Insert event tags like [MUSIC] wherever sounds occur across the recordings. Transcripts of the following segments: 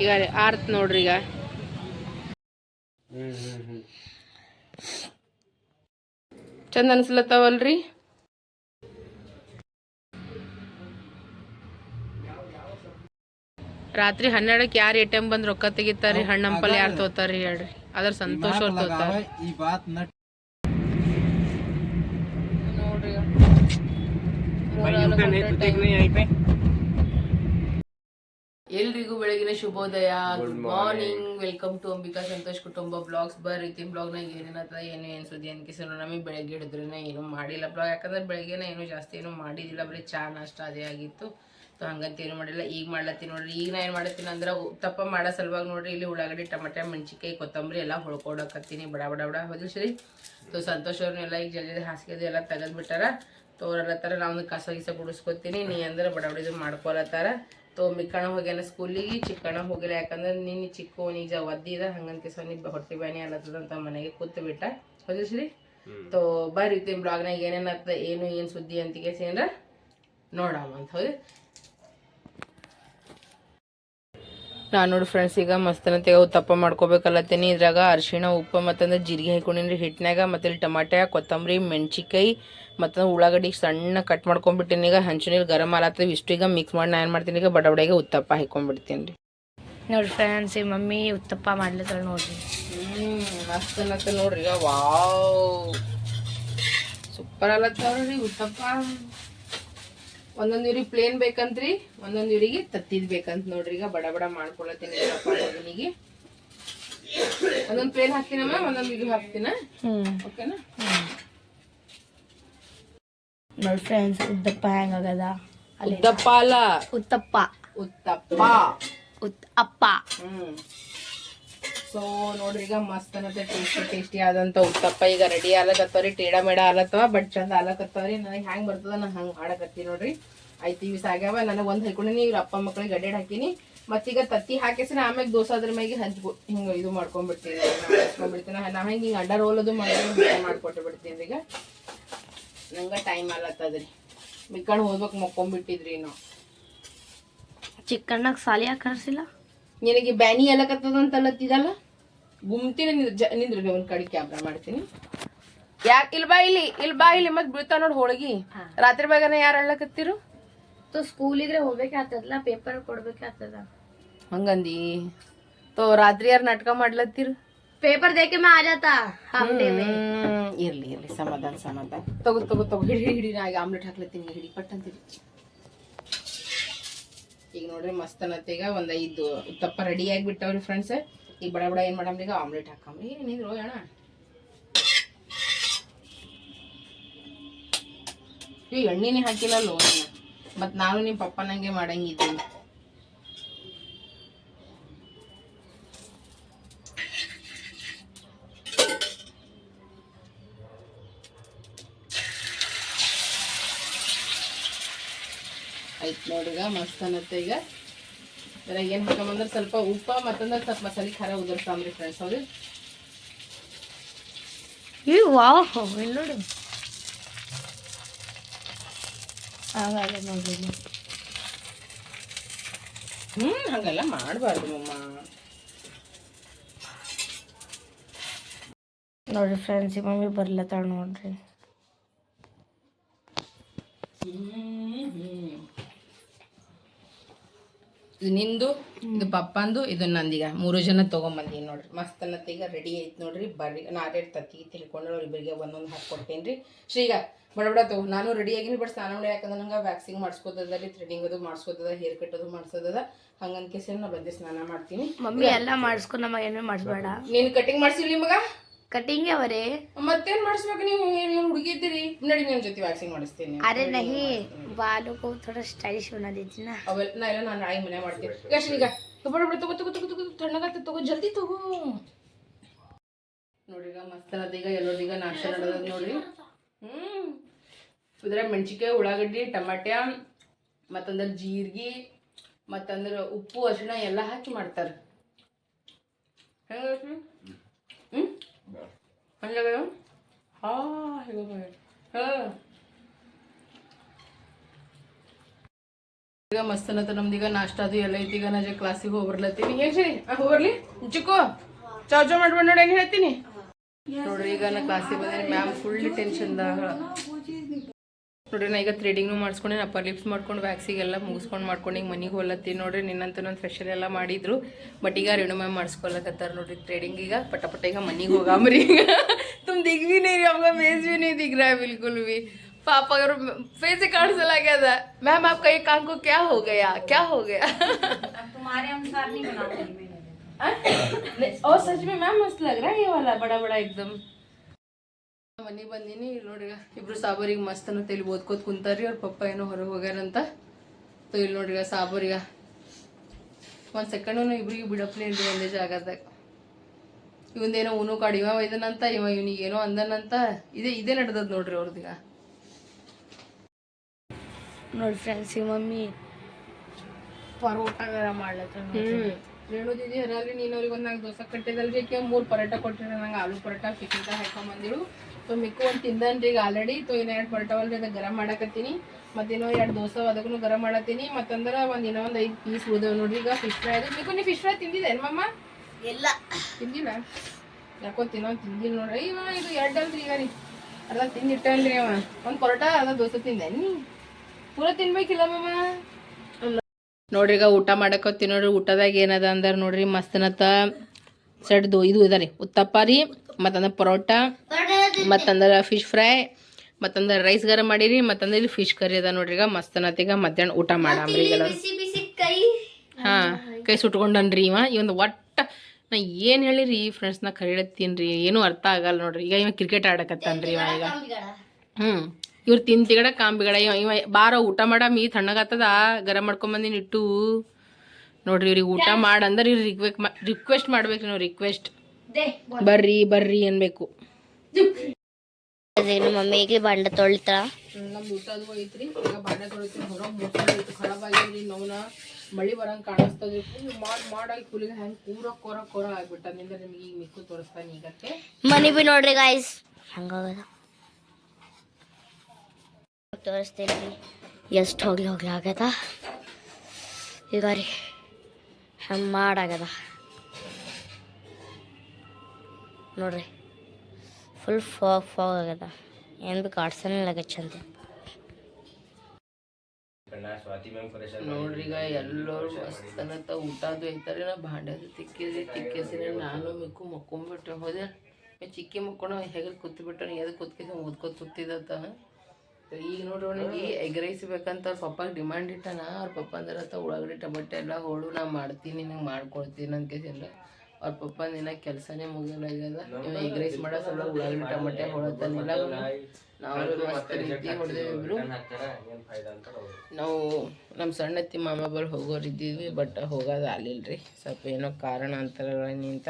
ಈಗ ಆರ್ತ್ ನೋಡ್ರಿ ಈಗ. ಚಂದ ಅನ್ಸ್ಲತ್ತಾವಲ್ರಿ? ರಾತ್ರಿ ಹನ್ನೆರಡಕ್ಕೆ ಯಾರು ಎ ಟಿ ಎಂ ಬಂದ್ ರೊಕ್ಕ ತೆಗಿತಾರ್ರಿ? ಹಣ್ಣು ಹಂಪಲ್ ಯಾರು ತೋತಾರ್ರಿ ಹೇಳ್ರಿ. ಅದ್ರ ಸಂತೋಷ ಅವ್ರು ತೋತಾರ ಈ ಬಾತ್ ನಟ್ ನೋಡ್ರಿ ಎಲ್ರಿಗೂ ಬೆಳಗಿನ ಶುಭೋದಯ. Good morning welcome to Ambika Santosh ಕುಟುಂಬ ಬ್ಲಾಗ್ಸ್. ಬರ್ರಿ ರೀತಿ ಬ್ಲಾಗ್ನಾಗ ಏನೇನತ್ತ ಏನು ಏನು ಸುದ್ದಿ ನಮಗೆ ಬೆಳಗ್ಗೆ ಹಿಡಿದ್ರೆ ಏನು ಮಾಡಿಲ್ಲ ಬ್ಲಾಗ್. ಯಾಕಂದ್ರೆ ಬೆಳಗ್ಗೆನ ಏನು ಜಾಸ್ತಿ ಏನು ಮಾಡಿದಿಲ್ಲ ಬರೀ ಚಾ ನಾಷ್ಟ ಅದೇ ಆಗಿತ್ತು. ಸೊ ಹಂಗಂತ ಏನು ಮಾಡಿಲ್ಲ. ಈಗ ಮಾಡ್ಲತ್ತೀನಿ ನೋಡ್ರಿ. ಈಗ ನಾ ಏನು ಮಾಡ್ತೀನಿ ಅಂದ್ರೆ ತಪ್ಪ ಮಾಡೋ ಸಲುವಾಗಿ ನೋಡ್ರಿ. ಇಲ್ಲಿ ಉಳ್ಳಾಗಡ್ಡಿ ಟಮಾಟೆ ಮೆಣಸಿನ್ಕಾಯಿ ಕೊತ್ತಂಬರಿ ಎಲ್ಲ ಹೊಳ್ಕೊಡಕತ್ತೀನಿ ಬಡ ಬಡ ಬಡ. ಹೋದ್ರಿ ಸರಿ ಸೊ ಸಂತೋಷ್ ಅವ್ರನ್ನೆಲ್ಲ ಈಗ ಜಲ್ದಿ ಹಾಸಿಗೆ ಎಲ್ಲ ತೆಗೆದ್ಬಿಟ್ಟಾರ. ತೋರಲತ್ತಾರ. ನಾವು ಕಸ ಗಿಸ ಗುಡಿಸ್ಕೊತೀನಿ. ನೀ ಅಂದ್ರೆ ಬಡ ಬಡ ಇದು ಮಾಡ್ಕೊಳತ್ತಾರ. ತೋ ಮಿಕ್ಕಣ ಹೋಗ್ಯಾನ ಸ್ಕೂಲಿಗೆ ಚಿಕ್ಕಣ ಹೋಗಿಲ್ಲ ಯಾಕಂದ್ರೆ ನಿನ್ನ ಚಿಕ್ಕವನಿಗೆ ಜ ಒದ್ದಿದ ಹಂಗಂತ ಸೊನಿ ಹೊಟ್ಟೆ ಬ್ಯಾನಿ ಅಲ್ಲತ್ತದಂತ ಮನೆಗೆ ಕೂತು ಬಿಟ್ಟ. ಹೌದು ಶ್ರೀ? ತೋ ಬರ್ರಿ ತಿನ್ ಬ್ಲಾಗ್ನಾಗ ಏನೇನತ್ತ ಏನು ಏನು ಸುದ್ದಿ ಅಂತ ಸೇಂದ್ರ ನೋಡಮ್ಮ ಅಂತ ಹೌದು ನಾನು ನೋಡಿ ಫ್ರೆಂಡ್ಸ್ ಈಗ ಅವು ತಪ್ಪ ಮಾಡ್ಕೋಬೇಕಲ್ಲತ್ತೀನಿ. ಇದ್ರಾಗ ಅರಿಶಿಣ ಉಪ್ಪು ಮತ್ತಂದ್ರೆ ಜೀರಿಗೆ ಹಾಕೊಂಡಿನಿ ಹಿಟ್ಟಿನಾಗ ಮತ್ತೆ ಇಲ್ಲಿ ಟಮಾಟೆ ಕೊತ್ತಂಬರಿ ಮೆಣಸಿಕಾಯಿ ಮತ್ತು ಉಳ್ಳಾಗಡ್ಡಿ ಸಣ್ಣ ಕಟ್ ಮಾಡ್ಕೊಂಡ್ಬಿಟ್ಟಿನಿ. ಈಗ ಹಂಚಿನಲ್ಲಿ ಗರಂ ಆಲತ್ತದ ಇಷ್ಟು ಈಗ ಮಿಕ್ಸ್ ಮಾಡಿ ನಾನು ಏನು ಮಾಡ್ತೀನಿ? ಈಗ ಬಡ ಬಡಿಗೆ ಉತ್ತಪ್ಪ ಹಾಕೊಂಡ್ಬಿಡ್ತೀನಿ ರೀ. ನೋಡ್ರಿ ಫ್ರೆಂಡ್ಸ್ ಈ ಮಮ್ಮಿ ಉತ್ತಪ್ಪ ಮಾಡ್ಲತ್ತಳ ನೋಡ್ರಿ. ಹ್ಞೂ ಮಸ್ತ್ ಅನ್ನತ್ತ ನೋಡ್ರಿ. ಈಗ ವಾವ್. ಸೂಪರ್ ಅಲ್ಲತ್ತವ್ರಿ ಉತ್ತಪ್ಪ. ಒಂದೊಂದು ಇವ್ರಿಗೆ ಪ್ಲೇನ್ ಬೇಕಂತ್ರಿ ಒಂದೊಂದು ಇವ್ರಿಗೆ ತತ್ತಿದ್ ಬೇಕಂತ ನೋಡ್ರಿ. ಈಗ ಬಡ ಬಡ ಮಾಡ್ಕೊಳತ್ತೀನಿ ಮಗನಿಗೆ ಒಂದೊಂದು ಪ್ಲೇನ್ ಹಾಕ್ತೀನಮ್ಮ ಒಂದೊಂದು ಇದು ಹಾಕ್ತೀನ? ಹ್ಮ್. ಓಕೆನಾ ನೋಡಿ ಫ್ರೆಂಡ್ಸ್ ಉದ್ದಪ್ಪ ಹೆಂಗಾಗದ? ಅಲ್ಲಿ ಉತ್ತಪ್ಪ ಅಲ್ಲ. ಉತ್ತಪ್ಪ. ಉತ್ತಪ್ಪ. ಉತ್ ಅಪ್ಪ ಹ್ಮ್. ಸೊ ನೋಡ್ರಿ ಈಗ ಮಸ್ತ್ ಅನ್ನತ್ತೆ ಟೇಸ್ಟಿ ಟೇಸ್ಟಿ ಆದಂತ ಉತ್ತಪ್ಪ. ಈಗ ರೆಡಿ ಆಲಕತ್ತವ್ರಿ ಟೇಡ ಮೇಡ ಆಲತ್ತವ ಬಟ್ ಚಂದ ಆಲಕತ್ತವ್ರಿ. ನನಗೆ ಹ್ಯಾಂಗ್ ಬರ್ತದ ನಾ ಹಂಗ್ ಮಾಡಕತ್ತಿ ನೋಡ್ರಿ. ಐತಿ ಇವಿಸ್ ಆಗ್ಯಾವ ನನಗೆ ಒಂದು ಹೈಕೊಂಡಿನಿ ಇವ್ರ ಅಪ್ಪ ಮಕ್ಳಿಗೆ ಗಡ್ಡೆಡ್ ಹಾಕಿನಿ. ಮತ್ತೀಗ ತತ್ತಿ ಹಾಕಿಸಿನ ಆಮೇಲೆ ದೋಸೆ ಅದ್ರ ಮ್ಯಾಗೆ ಹಂಚ್ಬೋ ಹಿಂಗ ಇದು ಮಾಡ್ಕೊಂಡ್ಬಿಡ್ತೀನಿ. ಹಚ್ಕೊಂಡ್ಬಿಡ್ತೀನಿ. ನಾ ಹಿಂಗ ಅಂಡರ್ ರೋಲ್ ಅದು ಮಾಡಿ ಮಾಡ್ಕೊಟ್ಟು ಬಿಡ್ತೀನಿ ಈಗ. ನಂಗ ಟೈಮ್ ಆಲತ್ತದ್ರಿ. ಮಿಕ್ಕಣ್ ಹೋಗ್ಬೇಕು ಮಕ್ಕೊಂಬಿಟ್ಟಿದ್ರಿ ನಾವು ಚಿಕ್ಕಣ್ಣಗ್ ಸಾಲಿ ಯಾಕೆ ಕರ್ಸಿಲ್ಲ? ನಿನಗೆ ಬ್ಯಾನಿ ಎಲ್ಲಕತ್ತದ ಅಂತ ಅಲ್ಲತ್ತಿದಲ್ಲ? ಗುಮ್ತಿನ ನಿಂದ್ರಿ ಒಂದು ಕಡೆ ಕ್ಯಾಮ್ರಾ ಮಾಡ್ತೀನಿ. ಯಾಕೆ? ಇಲ್ಲಿ ಬಾ ಇಲ್ಲಿ ಇಲ್ಲಿ ಬಾ ಇಲ್ಲಿ ಮತ್ತೆ ಬೀಳ್ತಾವ ನೋಡ್ ಹೋಳಿಗೆ. ರಾತ್ರಿ ಬೇಗನೆ ಯಾರು ಅಳ್ಳಕತ್ತಿರು? ತೋ ಸ್ಕೂಲಿಗೆ ಹೋಗ್ಬೇಕಾಗ್ತದಲ್ಲ ಪೇಪರ್ ಕೊಡ್ಬೇಕಾಗ್ತದ? ಹಂಗಂದಿ. ತೋ ರಾತ್ರಿ ಯಾರು ನಾಟಕ ಮಾಡ್ಲತ್ತಿರು? पेपर दे के मैं आ जाता हाफ डे में ಹ್ಮ್, ಇರ್ಲಿ ಇರ್ಲಿ ಸಮಾಧಾನ ಸಮಾಧಾನ ತಗೋ ತಗೋ ತಗೋ ಹಿಡಿ ಹಿಡಿ ಹಿಡಿ ನಾ ಈಗ ಆಮ್ಲೆಟ್ ಹಾಕ್ಲತ್ತೀನಿ ಹಿಡಿ ಪಟ್ ಅಂತೀರಿ ಈಗ ನೋಡ್ರಿ ಮಸ್ತ್ ಅನ್ನತ್ತೆ ಈಗ ಒಂದ್ ಐದು ಉತ್ತಪ್ಪ ರೆಡಿ ಆಗಿಬಿಟ್ಟವ್ರಿ ಫ್ರೆಂಡ್ಸ್ ಈಗ ಬಡ ಬಡ ಏನ್ ಮಾಡಮ್ರಿ ಈಗ ಆಮ್ಲೆಟ್ ಹಾಕಮ್ರಿ ಏನಿದ್ರು ಅಣ್ಣ ಈ ಎಣ್ಣಿನೇ ಹಾಕಿಲ್ಲಲ್ಲೋ ಮತ್ ನಾನು ನಿಮ್ ಪಪ್ಪ ನಂಗೆ ಮಾಡಂಗಿದ್ದೀನಿ ನೋಡಿ ಈಗ ಮಸ್ತ್ ಅನ್ನತ್ತೆ ಈಗ. ಇದ್ರಾಗ ಏನು ಹಾಕಂಬಂದ್ರೆ ಸ್ವಲ್ಪ ಉಪ್ಪ ಮತ್ತಂದ್ರೆ ಸ್ವಲ್ಪ ಮಸಾಲೆ ಖಾರ ಉದುರ್ಸಾಮ್ರಿ ಫ್ರೆಂಡ್ಸ್ ಹೌದು ವಾವ್ ಇಲ್ಲಿ ನೋಡು. ಹ್ಮ್ ಹಂಗೆಲ್ಲ ಮಾಡಬಾರ್ದು ಮಮ್ಮ. ನೋಡ್ರಿ ಫ್ರೆಂಡ್ಸ್ ಈ ಮಮ್ಮಿ ಬರ್ಲತ್ತಾಳ ನೋಡ್ರಿ. ಇದು ನಿಂದು ಇದು ಪಪ್ಪಂದು ಇದು ನಂದೀಗ. ಮೂರು ಜನ ತೊಗೊಂಬಂದೀನಿ ನೋಡ್ರಿ. ಮಸ್ತ್ ಅನ್ನತ್ತೆ ಈಗ ರೆಡಿ ಐತಿ ನೋಡ್ರಿ. ಬರ್ರಿ. ನಾರೇಟ್ ತತ್ತಿ ತಿಳ್ಕೊಂಡು ಇಬ್ಬರಿಗೆ ಒಂದೊಂದು ಹಾಕ್ಕೊಡ್ತೇನೆ ರೀ ಶ್ರೀಗ ಬಡ ಬಡ ತಗೋ. ನಾನು ರೆಡಿ ಆಗಿನಿ ಬಟ್ ಸ್ನಾನ ಮಾಡಿ ಯಾಕಂದ್ರೆ ನಂಗೆ ವ್ಯಾಕ್ಸಿಂಗ್ ಮಾಡಿಸ್ಕೋತದ ರೀ ಥ್ರೆಡಿಂಗ್ ಅದು ಮಾಡಿಸ್ಕೋತದ ಹೇರ್ ಕಟ್ ಅದು ಮಾಡಿಸೋದದ ಹಂಗಂತ ಕೇಸರಿ ನಾ ಬಂದೆ ಸ್ನಾನ ಮಾಡ್ತೀನಿ. ಮಮ್ಮಿ ಎಲ್ಲ ಮಾಡಿಸ್ಕೊ ನಮಗೆ ಏನು ಮಾಡಿಸ್ಬೇಡ. ನೀನು ಕಟಿಂಗ್ ಮಾಡ್ಸಿರ್ಲಿ ಮಗ ಕಟಿಂಗ್ ಅವರೇ? ಮತ್ತೇನ್ ಮಾಡಿಸ್ಬೇಕು ನೀವು? ನೀವು ಹುಡುಗಿ ಇದ್ದೀರಿ? ನಡಿ ನಿಮ್ ಜೊತೆ ವ್ಯಾಕ್ಸಿನ್ ಮಾಡಿಸ್ತೀನಿ ಅರೆ ನಹಿ ಬಾಲು ಕೋ ಥೋಡ ಸ್ಟೈಲಿಶ್ ಬನ ದೇತಿನ ಅವೆಲ್ಲ ನಾ ಇಲ್ಲ ನಾನು ಆಯಿ ಮನೆ ಮಾಡ್ತೀನಿ. ಈಗ ತಗೊಳ್ಳ ಬಿಡ ತಗೋ ತಗೋ ತಗೋ ತಗೋ ತಣ್ಣಗತ್ತೆ ತಗೋ ಜಲ್ದಿ ತಗೋ. ನೋಡಿ ಈಗ ಮಸ್ತ್ ಈಗ ಎಲ್ಲರಿಗ ನಾಷ್ಟ ನೋಡಿ ಹ್ಮ್. ಇದ್ರ ಮೆಣಸಿಕಾಯಿ ಉಳ್ಳಾಗಡ್ಡಿ ಟಮಾಟ್ಯ ಮತ್ತಂದ್ರೆ ಜೀರಿಗೆ ಮತ್ತಂದ್ರೆ ಉಪ್ಪು ಅರಿಶಿಣ ಎಲ್ಲ ಹಾಕಿ ಮಾಡ್ತಾರೆ. ಹೆಂಗ ಹ್ಮ್. ಹಂಗಾಗ ಹಾ 이거 봐요 ಈಗ ಮಸ್ತ್ ಅನ್ನತ್ತ ನಮ್ದೀಗ ನಾಷ್ಟ ಅದು ಎಲ್ಲ ಐತಿ. ಈಗ ನಾ ಕ್ಲಾಸಿಗೆ ಹೋಗ್ಬರ್ಲತ್ತೀನಿ. ಹೇಳಿ ಸರಿ ಹೋಗ್ಬರ್ಲಿ? ಚಿಕ್ಕು ಚಾವ್ ಚಾವ್ ಮಾಡ್ಬೇಡ ನೋಡಿ ಏನು ಹೇಳ್ತೀನಿ? ನೋಡ್ರಿ ಈಗ ನಾ ಕ್ಲಾಸಿಗೆ ಬಂದ್ರೆ ಮ್ಯಾಮ್ ಫುಲ್ ಟೆನ್ಷನ್ದಾಗ ನೋಡ್ರಿ ನಾ ಈಗ ಥ್ರೆಡಿಂಗ್ನು ಮಾಡಿಸ್ಕೊಂಡು ಅಪ್ಪರ್ ಲಿಪ್ಸ್ ಮಾಡ್ಕೊಂಡು ವ್ಯಾಕ್ಸಿಗೆಲ್ಲ ಮುಗಿಸ್ಕೊಂಡು ಮಾಡ್ಕೊಂಡು ಈಗ ಮನೆಗೆ ಹೋಗ್ಲತ್ತೀನಿ ನೋಡ್ರಿ ನಿನ್ನಂತೂ ನನ್ನ ಫೆಷಲ್ ಎಲ್ಲ ಮಾಡಿದ್ರು ಬಟ್ ಈಗ ರೇಣು ಮ್ಯಾಮ್ ಮಾಡಿಸ್ಕೊಳಕತ್ತಾರ ನೋಡ್ರಿ ಥ್ರೆಡಿಂಗ್ ಈಗ ಪಟ ಪಟ ಈಗ ಮನೆಗೆ ಹೋಗಾಮ್ರಿ ಈಗ ತುಮ್ ದಿಗ್ भी नहीं रही आपका फेस भी नहीं दिख रहा है बिल्कुल भी पापा अगर फेस ही कांड लगा था मैम आपका ये कान को क्या हो गया क्या हो गया तुम्हारे अनुसार नहीं बनाऊंगी मैं और सच में मैम मस्त लग रहा है ये वाला बड़ा बड़ा एकदम ಬಂದಿನಿ. ಇಲ್ಲಿ ನೋಡ್ರಿ ಇಬ್ರು ಸಾಬರಿಗೆ ಮಸ್ತ್ ಅನ್ನೋ ಇಲ್ಲಿ ಓದ್ಕೋತ ಕುಂತಾರ್ರಿ. ಅವ್ರ ಪಪ್ಪ ಏನೋ ಹೊರಗೆ ಹೋಗ್ಯಾರಂತ ತೊ ಇಲ್ಲಿ ನೋಡ್ರಿ ಸಾಬರಿಗ. ಒಂದು ಸೆಕೆಂಡು ಇಬ್ರಿಗೆ ಬಿಡಪ್ಲೇ ಇಲ್ರಿ ಒಂದೇ ಜಾಗದಾಗ. ಇವಂದೇನೋ ಉನು ಕಾಡು ಇವ ಇದನ್ನಂತ ಇವ ಇವನಿಗೆ ಏನೋ ಅಂದನಂತ. ಇದೇ ಇದೇ ನಡೆದದ್ ನೋಡ್ರಿ ಅವ್ರದೀಗ ನೋಡಿ ಫ್ರೆಂಡ್ಸ್ ಈ ಮಮ್ಮಿ ಪರೋಟ ಗರಂ ಮಾಡ್ಲತ್ತಾರ ಹ್ಮ್. ರೇಣು ದೀದಿ ಹರಾಲಿ ನೀನು ಅವ್ರಿಗೆ ಒಂದು ನಾಲ್ಕು ದೋಸೆ ಕಟ್ಟಿದಲ್ರಿ ಮೂರು ಪರೋಟ ಕೊಟ್ಟಿರ ನಂಗೆ ಆಲೂ ಪರೋಟ ಪಿಕ್ಕಿಂತ ಹಾಕೊಂಡ್ ಬಂದಿಳು ಸೊ ಮಿಕ್ಕು ಒಂದು ತಿಂದನ್ರಿ ಈಗ ಆಲ್ರೆಡಿ ಸೊ ಇನ್ನೂ ಎರಡು ಪರೋಟ ರೀ ಅದಕ್ಕೆ ಗರಂ ಮಾಡಕತ್ತೀನಿ. ಇನ್ನೂ ಎರಡು ದೋಸೆ ಅದಕ್ಕೂ ಗರಂ ಮಾಡತ್ತೀನಿ. ಮತ್ತಂದ್ರೆ ಒಂದು ಇನ್ನೂ ಒಂದು ಐದು ಪೀಸ್ ಉಳಿದವು ನೋಡ್ರಿ ಈಗ ಫಿಶ್ ಫ್ರೈ ಅದು. ಮಿಕ್ಕು ನೀವು ಫಿಶ್ ಫ್ರೈ ತಿಂದಿದೆ ಮಮ್ಮ ಎಲ್ಲ ತಿಂದಿಲ್ಲ? ಯಾಕೋ ತಿನ್ನೋ ತಿಂದಿಲ್ಲ ನೋಡ್ರಿ. ಇವ ಇದು ಎರಡು ಅಲ್ರಿ ಈಗ ರೀ ಅರ್ಧ ತಿಂದಿಟ್ಟನ್ರಿ ಅವ. ಒಂದು ಪರೋಟ ಅರ್ಧ ದೋಸೆ ತಿಂದೆ. ನೀ ಪೂರ ತಿನ್ಬೇಕಿಲ್ಲ ಮಮ್ಮ ನೋಡ್ರಿ ಈಗ ಊಟ ಮಾಡಕತ್ತಿ ನೋಡ್ರಿ ಊಟದಾಗ ಏನದ ಅಂದ್ರೆ ನೋಡ್ರಿ ಮಸ್ತನತ್ತ ಸಡ್ದು ಇದು ಇದೆ ರೀ ಉತ್ತಪ್ಪ ರೀ ಮತ್ತಂದ್ರ ಪರೋಟ ಮತ್ತಂದ್ರೆ ಫಿಶ್ ಫ್ರೈ ಮತ್ತಂದ್ರೆ ರೈಸ್ ಗರ ಮಾಡಿರಿ ಮತ್ತಂದ್ರ ಇಲ್ಲಿ ಫಿಶ್ ಕರಿ ಅದ ನೋಡ್ರಿ ಈಗ. ಮಸ್ತನತ್ತ ಈಗ ಮಧ್ಯಾಹ್ನ ಊಟ ಮಾಡಾಮ್ರಿ ಹಾ ಕೈ ಸುಟ್ಕೊಂಡನ್ರಿ ಇವ. ಇವಂದು ಒಟ್ಟ ನಾ ಏನು ಹೇಳಿರಿ ಫ್ರೆಂಡ್ಸ್ ನಾ ಕರಿಡತ್ತೀನ್ರಿ ಏನು ಅರ್ಥ ಆಗಲ್ಲ ನೋಡ್ರಿ. ಈಗ ಇವ ಕ್ರಿಕೆಟ್ ಆಡಕತ್ತಾನ್ರಿ ಇವ ಈಗ. ಹ್ಮ್ ಇವ್ರು ತಿಂತಿಗಡ ಕಾಂಬಿಗಡ. ಇವ ಇವ ಬಾರ ಊಟ ಮಾಡಮ್ ಈ ತಣ್ಣಗಾತದ ಗರಂ ಮಾಡ್ಕೊಂಬಂದಿನಿ ಇಟ್ಟು. ನೋಡ್ರಿ ಇವ್ರಿಗೆ ಊಟ ಮಾಡಂದ್ರೆ ಇವ್ರು ರಿಕ್ವೆಸ್ಟ್ ರಿಕ್ವೆಸ್ಟ್ ಮಾಡ್ಬೇಕ್ರಿ ನಾವು ರಿಕ್ವೆಸ್ಟ್ ಬರ್ರಿ ಬರ್ರಿ ಅನ್ಬೇಕು. ನಮ್ಮ ಮಮ್ಮಿ ಈಗಲೇ ಬಾಂಡೆ ತೊಳಿತಾಳ ನಮ್ದು ಊಟ ಅದು ಐತ್ರಿ ಈಗ ಬಾಂಡೆ ತೊಳಿತೀನಿ ಹೊರಗೆ ಐತಿ ಖರಾಬ್ ಆಗ್ಯಾವ್ರಿ ನೌನ ಮಳಿ ಬರಂಗ್ ಕಾಣಿಸ್ತದ್ರಿ ಮಾಡಿ ಮಾಡ್ ಮಾಡಾಗಿ ಫುಲ್ ಹೆಂಗ್ ಕೂರ ಕೊರ ಕೊರ ಆಗ್ಬಿಟ್ಟದಿಂದ ನಿಮ್ಗೆ ಈಗ ಮಿಕ್ಕು ತೋರಿಸ್ತಾನೆ ಈಗಕ್ಕೆ. ಮನಿ ಬಿ ನೋಡ್ರಿ ಗಾಯ್ಸ್ ಹಂಗಾಗದ ತೋರಿಸ್ತೇನೆ. ಎಷ್ಟು ಹೋಗ್ಲಿ ಹೋಗ್ಲಿ ಆಗ್ಯದ ಈಗ ರೀ ಹಂಗೆ ಮಾಡಾಗ್ಯದ ನೋಡ್ರಿ. ಫುಲ್ ಫಾಗ್ ಫಾಗ್ ಆಗ್ಯದ. ಏನು ಬೇಕು ಕಾಡ್ಸನಿಲ್ಲ ಚಂದ ನೋಡ್ರಿ ಈಗ ಎಲ್ಲರೂ ಮಸ್ತನತ್ತ ಊಟ ಅದು ಐತಾರೆ ನಾ ಭಾಂಡದು ತಿಕ್ಕಿದ್ರಿ ತಿಕ್ಕಿಸಿನ ನಾನು ಮಿಕ್ಕು ಮಕ್ಕೊಂಬಿಟ್ಟೆ ಹೋದೆ. ಚಿಕ್ಕಿ ಮಕ್ಕೊಂಡು ಹೆಗಲ್ ಕೂತ್ಬಿಟ್ಟು ಎದು ಕೂತ್ಕಿಸ ಓದ್ಕೋತ ಕೂತಿದತ್ತ ಈಗ ನೋಡ್ರಿ ಅವನಿಗೆ ಎಗ್ ರೈಸ್ ಬೇಕಂತ ಅವ್ರ ಪಪ್ಪಾಗ ಡಿಮಾಂಡ್ ಇಟ್ಟಾನ, ಅವ್ರ ಪಪ್ಪ ಅಂದ್ರೆ ಉಳ್ಳಾಗಡ್ಡಿ ಟೊಮೆಟೊ ಎಲ್ಲ ಹೋಳು ನಾ ಮಾಡ್ತೀನಿ, ನಂಗೆ ಮಾಡ್ಕೊಡ್ತೀನಿ ಅಂತ ಕೇಸಿಂದ ಅವ್ರ ಪಪ್ಪ ನಿನ್ನ ಕೆಲಸನೇ ಮುಗಿಯಲ್ಲ ಆಗ್ಯದ ಇವ ಎಗ್ ರೈಸ್ ಮಾಡೋ ಸಲ ಉಳ್ಳಾಗಡ್ಡಿ ಟಮಟೆ ಹೊಳತಾನಿಲ್ಲ ನಾವು ಮಸ್ತ್ ರೀತಿ ಹೊಡೆದೇವಿ ಇಬ್ರು. ನಾವು ನಮ್ಮ ಸಣ್ಣತ್ತಿ ಮಾಮ ಬಳಿ ಹೋಗೋರು ಇದ್ದೀವಿ ಬಟ್ ಹೋಗೋದು ಆಗ್ಲಿಲ್ರಿ. ಸ್ವಲ್ಪ ಏನೋ ಕಾರಣ ಅಂತಾರಲ್ಲ ನಿಂತ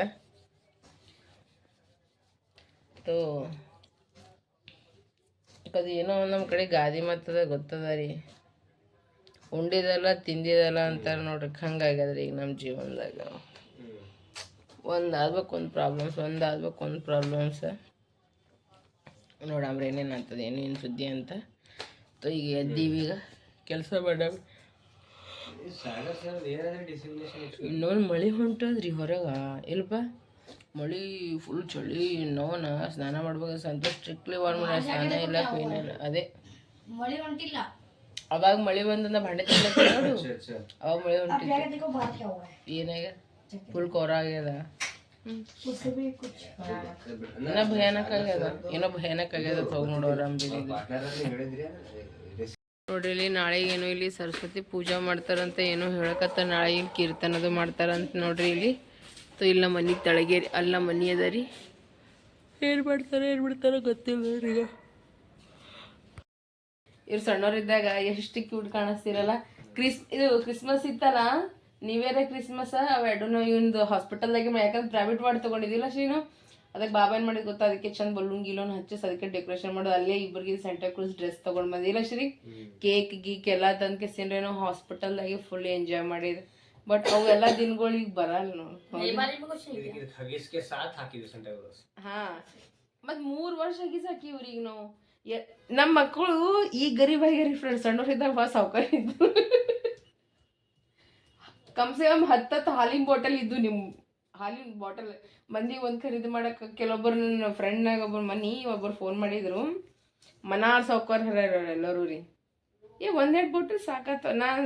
ತೋ ಅದು ಏನೋ ನಮ್ಮ ಕಡೆ ಗಾದಿ ಮಾತದ ಗೊತ್ತದ ರೀ. ಉಂಡಿದಲ್ಲ ತಿಂದಿದಲ್ಲ ಅಂತಾರೆ ನೋಡ್ರಿ ಹಂಗಾಗ್ಯದ್ರಿ ಈಗ ನಮ್ಮ ಜೀವನದಾಗ. ಒಂದು ಆಗ್ಬೇಕು ಒಂದು ಪ್ರಾಬ್ಲಮ್ಸ್ ಒಂದು ಆಗ್ಬೇಕು ಒಂದು ಪ್ರಾಬ್ಲಮ್ಸ್ ನೋಡಮ್ರಿ ಏನೇನು ಆಗ್ತದೆ ಏನೇನು ಸುದ್ದಿ ಅಂತ. ತೊ ಈಗ ಎದ್ದೀವಿ ಈಗ. ಕೆಲಸ ಬೇಡ. ಇನ್ನೊಂದು ಮಳೆ ಹೊಂಟದ್ರಿ ಹೊರಗೆ. ಇಲ್ಪ ಮಳೆ ಫುಲ್ ಚಳಿ ನೋನ ಸ್ನಾನ ಮಾಡ್ಬೇಕು ಸಂತೋಷ. ಸ್ಟ್ರಿಕ್ಟ್ಲಿ ವಾರ್ನ್ ಮಾಡಿ ಸ್ನಾನ ಇಲ್ಲ ಏನಿಲ್ಲ ಅದೇ. ಮಳಿ ಹೊಂಟಿಲ್ಲ. ಅವಾಗ ಮಳೆ ಬಂದಂದ ಭಾಂಡೆ ತಿನ್ನಕ್ಕೆ ನೋಡು. ಅವಾಗ ಮಳೆ ಹೊಂಟಿತ್ತು. ಏನಾಗ ಫುಲ್ ಕೋರ ಆಗ್ಯದ ಭಯಾನಕ ಆಗ್ಯದ ಏನೋ ಭಯಾನಕ ಆಗ್ಯದ ತಗೊಂಡ್ ನೋಡೋರ ನೋಡ್ರಿ ಇಲ್ಲಿ ನಾಳೆ ಏನೋ ಇಲ್ಲಿ ಸರಸ್ವತಿ ಪೂಜಾ ಮಾಡ್ತಾರಂತ ಏನೋ ಹೇಳಕತ್ತ ನಾಳೆ ಇಲ್ಲಿ ಕೀರ್ತನದು ಮಾಡ್ತಾರಂತ ನೋಡ್ರಿ ಇಲ್ಲಿ. ಸೊ ಮನಿ ತೆಳಗೆ ಅಲ್ಲ ಮನೆ ಅದ ರೀ. ಏನು ಮಾಡ್ತಾರೆ ಏನು ಬಿಡ್ತಾರೋ ಗೊತ್ತಿಲ್ಲ ನೋಡ್ರಿ ಈಗ. ಇವ್ರು ಸಣ್ಣವ್ರಿದ್ದಾಗ ಎಷ್ಟು ಕ್ಯೂಟ್ ಕಾಣಿಸ್ತಿರಲ್ಲ. ಕ್ರಿಸ್ ಇದು ಕ್ರಿಸ್ಮಸ್ ಇತ್ತಲ್ಲ? ನೀವೇರ ಕ್ರಿಸ್ಮಸ್ ಅವೆರಡೂ ಇವಂದು ಹಾಸ್ಪಿಟಲ್ದಾಗೆ ಯಾಕಂದ್ರೆ ಪ್ರೈವೇಟ್ ವಾರ್ಡ್ ತೊಗೊಂಡಿದ್ದಿಲ್ಲ ಶ್ರೀನು ಅದಕ್ಕೆ ಬಾಬಾ ಏನು ಮಾಡಿದ್ ಗೊತ್ತಾ? ಅದಕ್ಕೆ ಚಂದ ಬಲ್ಲೂನ್ ಗಿಲೂನ್ ಹಚ್ಚಿಸ್ ಅದಕ್ಕೆ ಡೆಕೋರೇಷನ್ ಮಾಡೋದು ಅಲ್ಲೇ ಇಬ್ಬರಿಗೆ ಸೆಂಟಾ ಕ್ರೂಸ್ ಡ್ರೆಸ್ ತೊಗೊಂಡು ಬಂದಿಲ್ಲ ಶ್ರೀ ಕೇಕ್ ಗೀಕ್ ಎಲ್ಲ ತಂದು ಹಾಸ್ಪಿಟಲ್ ಹಾಸ್ಪಿಟಲ್ದಾಗೆ ಫುಲ್ ಎಂಜಾಯ್ ಮಾಡಿದ್. ಬಟ್ ಅವೆಲ್ಲ ದಿನಗಳು ಈಗ ಬರಲ್ಲ ನೋಡಿ. ಹಾ. ಮತ್ ಮೂರ್ ವರ್ಷ ಹಗೀಸ್ ಹಾಕಿ ಇವ್ರಿಗೆ ನಾವು. ನಮ್ಮ ಮಕ್ಕಳು ಈ ಗರಿಬಾಗಿ ಫ್ರೆಂಡ್ಸ್ ಸಣ್ಣವ್ರಿದ್ದಾಗ ಭಾಳ ಸಾವುಕಾರ ಇದ್ದು [LAUGHS] ಕಮ್ ಸೆ ಕಮ್ ಹತ್ತತ್ತು ಹಾಲಿನ ಬಾಟಲ್ ಇದ್ದು ನಿಮ್ಮ ಹಾಲಿನ ಬಾಟಲ್ ಮಂದಿಗೆ ಒಂದು ಖರೀದಿ ಮಾಡಕ್ಕೆ ಕೆಲವೊಬ್ಬರು ನನ್ನ ಫ್ರೆಂಡ್ನಾಗ ಒಬ್ಬರು ಮನಿ ಒಬ್ಬರು ಫೋನ್ ಮಾಡಿದ್ರು. ಮನಾರ್ ಹರ ಎಲ್ಲರೂ ರೀ. ಏ, ಒಂದೆರಡು ಬಾಟಲ್ ಸಾಕತ್ತ ನಾನು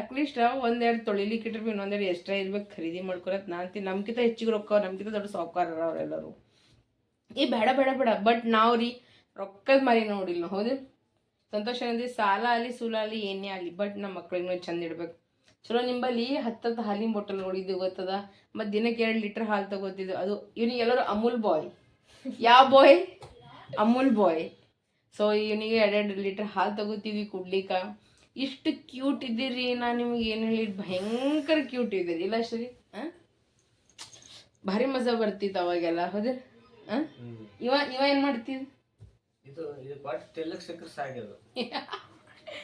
ಅಟ್ಲೀಸ್ಟ್ ಒಂದೆರಡು ತೊಳಿಲಿಕ್ಕೆ ಇಟ್ರೆ ಇನ್ನೊಂದೆರಡು ಎಷ್ಟ್ರಾ ಇರ್ಬೇಕು ಖರೀದಿ ಮಾಡ್ಕೊಳತ್ ನಾನು ನಮ್ಗಿಂತ ಹೆಚ್ಚಿಗೆ ರೊಕ್ಕ ನಮ್ಗಿಂತ ದೊಡ್ಡ ಸಾವುಕಾರ ಅವರೆಲ್ಲರೂ ಏ, ಬೇಡ ಬೇಡ ಬೇಡ. ಬಟ್ ನಾವು ರೀ ರೊಕ್ಕದ ಮಾರಿ ನೋಡಿಲ್ಲ ಹೌದು? ಸಂತೋಷ ಅಂದ್ರೆ ಸಾಲ ಆಗಲಿ ಸೂಲ ಆಗಲಿ ಏನೇ ಆಗಲಿ ಬಟ್ ನಮ್ಮ ಮಕ್ಳಿಗೆ ಚಂದ ಇಡ್ಬೇಕು. ಚಲೋ ನಿಂಬಲ್ಲಿ ಹತ್ತತ್ತು ಹಾಲಿನ ಬಾಟಲ್ ನೋಡಿದ್ದು ಗೊತ್ತದ? ಮತ್ತು ದಿನಕ್ಕೆ ಎರಡು ಲೀಟ್ರ್ ಹಾಲು ತಗೋತಿದ್ದು. ಅದು ಇವನಿಗೆ ಎಲ್ಲರೂ ಅಮೂಲ್ ಬಾಯ್ ಯಾವ ಬಾಯ್ ಅಮೂಲ್ ಬಾಯ್ ಸೊ ಇವನಿಗೆ ಎರಡೆರಡು ಲೀಟ್ರ್ ಹಾಲು ತಗೋತೀವಿ ಕುಡ್ಲಿಕ್ಕ ಇಷ್ಟು ಕ್ಯೂಟ್ ಇದ್ದೀರಿ. ನಾನು ನಿಮ್ಗೆ ಏನು ಹೇಳಿ ಭಯಂಕರ ಕ್ಯೂಟ್ ಇದ್ದೀರಿ. ಇಲ್ಲ ಶ್ರೀ ಹಾಂ ಭಾರಿ ಮಜಾ ಬರ್ತಿತ್ತು ಅವಾಗೆಲ್ಲ. ಹೌದು? ಹಾಂ ಇವ ಇವ ಏನು ಮಾಡ್ತಿದ್? [LAUGHS]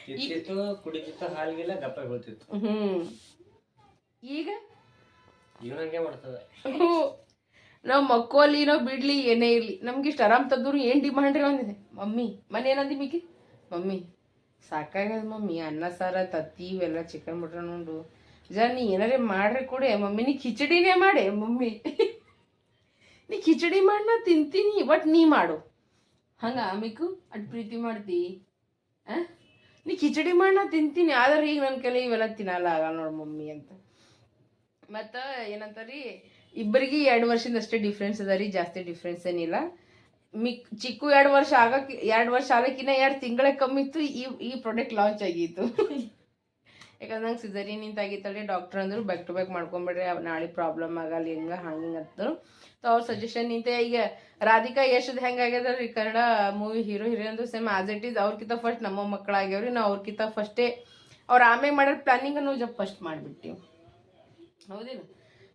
ತಿತ್ತಿತ್ತು ಕುಡಿತಿತ್ತು ಹಾಲ್ಗಿಲ್ಲ ಗಪ್ಪ ಬೀಳ್ತಿತ್ತು ಹ್ಞೂ ಈಗ? ಇವ್ ಹಂಗೆ ಮಾಡ್ತದ. ನಾವು ಮಕ್ಕೋಲಿ ನಾವು ಬಿಡ್ಲಿ ಏನೇ ಇರಲಿ ನಮ್ಗೆ ಇಷ್ಟು ಆರಾಮ್ ತೆಗ್ದ್ರು ಏನು ಡಿಮಾಂಡ್ ರೀ ಒಂದಿದೆ ಮಮ್ಮಿ ಮನೆ ಏನಂದಿ ಮಿಕ್ಕಿ ಮಮ್ಮಿ ಸಾಕಾಗ್ಯದ ಮಮ್ಮಿ ಅನ್ನ ಸಾರ ತತ್ತಿ ಇವೆಲ್ಲ ಚಿಕನ್ ಮಟನ್ ಉಂಡು. ಜಾ ನೀ ಮಾಡ್ರಿ ಮಾಡ್ರೆ ಕೊಡೆ ಮಮ್ಮಿ ನೀ ಖಿಚಡಿನೇ ಮಾಡೆ ಮಮ್ಮಿ. ನೀ ಖಿಚಡಿ ಮಾಡಿ ನಾ ತಿಂತೀನಿ ಬಟ್ ನೀ ಮಾಡು. ಹಂಗ ಮಿಕ್ಕು ಅಟ್ ಪ್ರೀತಿ ಮಾಡ್ತಿ ಆ? ನೀ ಕಿಚಡಿ ಮಾಡಿ ತಿಂತೀನಿ, ಆದ್ರೆ ಈಗ ನನ್ನ ಕೈಲಿ ಇವೆಲ್ಲ ತಿನ್ನಲ್ಲ, ಆಗಲ್ಲ ನೋಡಿ ಮಮ್ಮಿ ಅಂತ. ಮತ್ತು ಏನಂತಾರಿ, ಇಬ್ಬರಿಗೆ ಎರಡು ವರ್ಷದ ಅಷ್ಟೇ ಡಿಫ್ರೆನ್ಸ್ ಅದ ರೀ, ಜಾಸ್ತಿ ಡಿಫ್ರೆನ್ಸ್ ಏನಿಲ್ಲ. ಮಿಕ್, ಚಿಕ್ಕು ಎರಡು ವರ್ಷ ಆಗಕ್ಕೆ ಎರಡು ವರ್ಷ ಆಗಕ್ಕಿನ್ನ ಎರಡು ತಿಂಗಳ ಕಮ್ಮಿ ಇತ್ತು, ಈ ಈ ಪ್ರಾಡಕ್ಟ್ ಲಾಂಚ್ ಆಗಿತ್ತು. ಯಾಕಂದ್ರೆ ನಂಗೆ ಸಿಝರಿ ನಿಂತ ಆಗಿತ್ತಲ್ರಿ ಡಾಕ್ಟರ್ ಅಂದರು ಬ್ಯಾಕ್ ಟು ಬ್ಯಾಕ್ ಮಾಡ್ಕೊಂಬಿಡ್ರಿ ಅವ್ ನಾಳೆ ಪ್ರಾಬ್ಲಮ್ ಆಗಲ್ಲ ಹಿಂಗೆ ಹಂಗೆ ಹಿಂಗೆ ಅಂತರು ಸೊ ಅವ್ರ ಸಜೆಷನ್ ನಿಂತೆ ಈಗ ರಾಧಿಕಾ ಯಶದ್ ಹೆಂಗೆ ಆಗ್ಯದ ರೀ ಕನ್ನಡ ಮೂವಿ ಹೀರೋ ಹೀರೋಯಿನ್ದು ಸೇಮ್ ಆಸ್ ಇಟ್ ಈಸ್ ಅವ್ರಕಿಂತ ಫಸ್ಟ್ ನಮ್ಮ ಮಕ್ಕಳಾಗ್ಯಾವ್ರಿ ನಾವು ಅವ್ರಕಿಂತ ಫಸ್ಟೇ ಅವ್ರು ಆಮೇಲೆ ಮಾಡೋ ಪ್ಲಾನಿಂಗ್ ನಾವು ಜಪ್ ಫಸ್ಟ್ ಮಾಡಿಬಿಟ್ಟಿವಿ ಹೌದಿಲ್ಲ?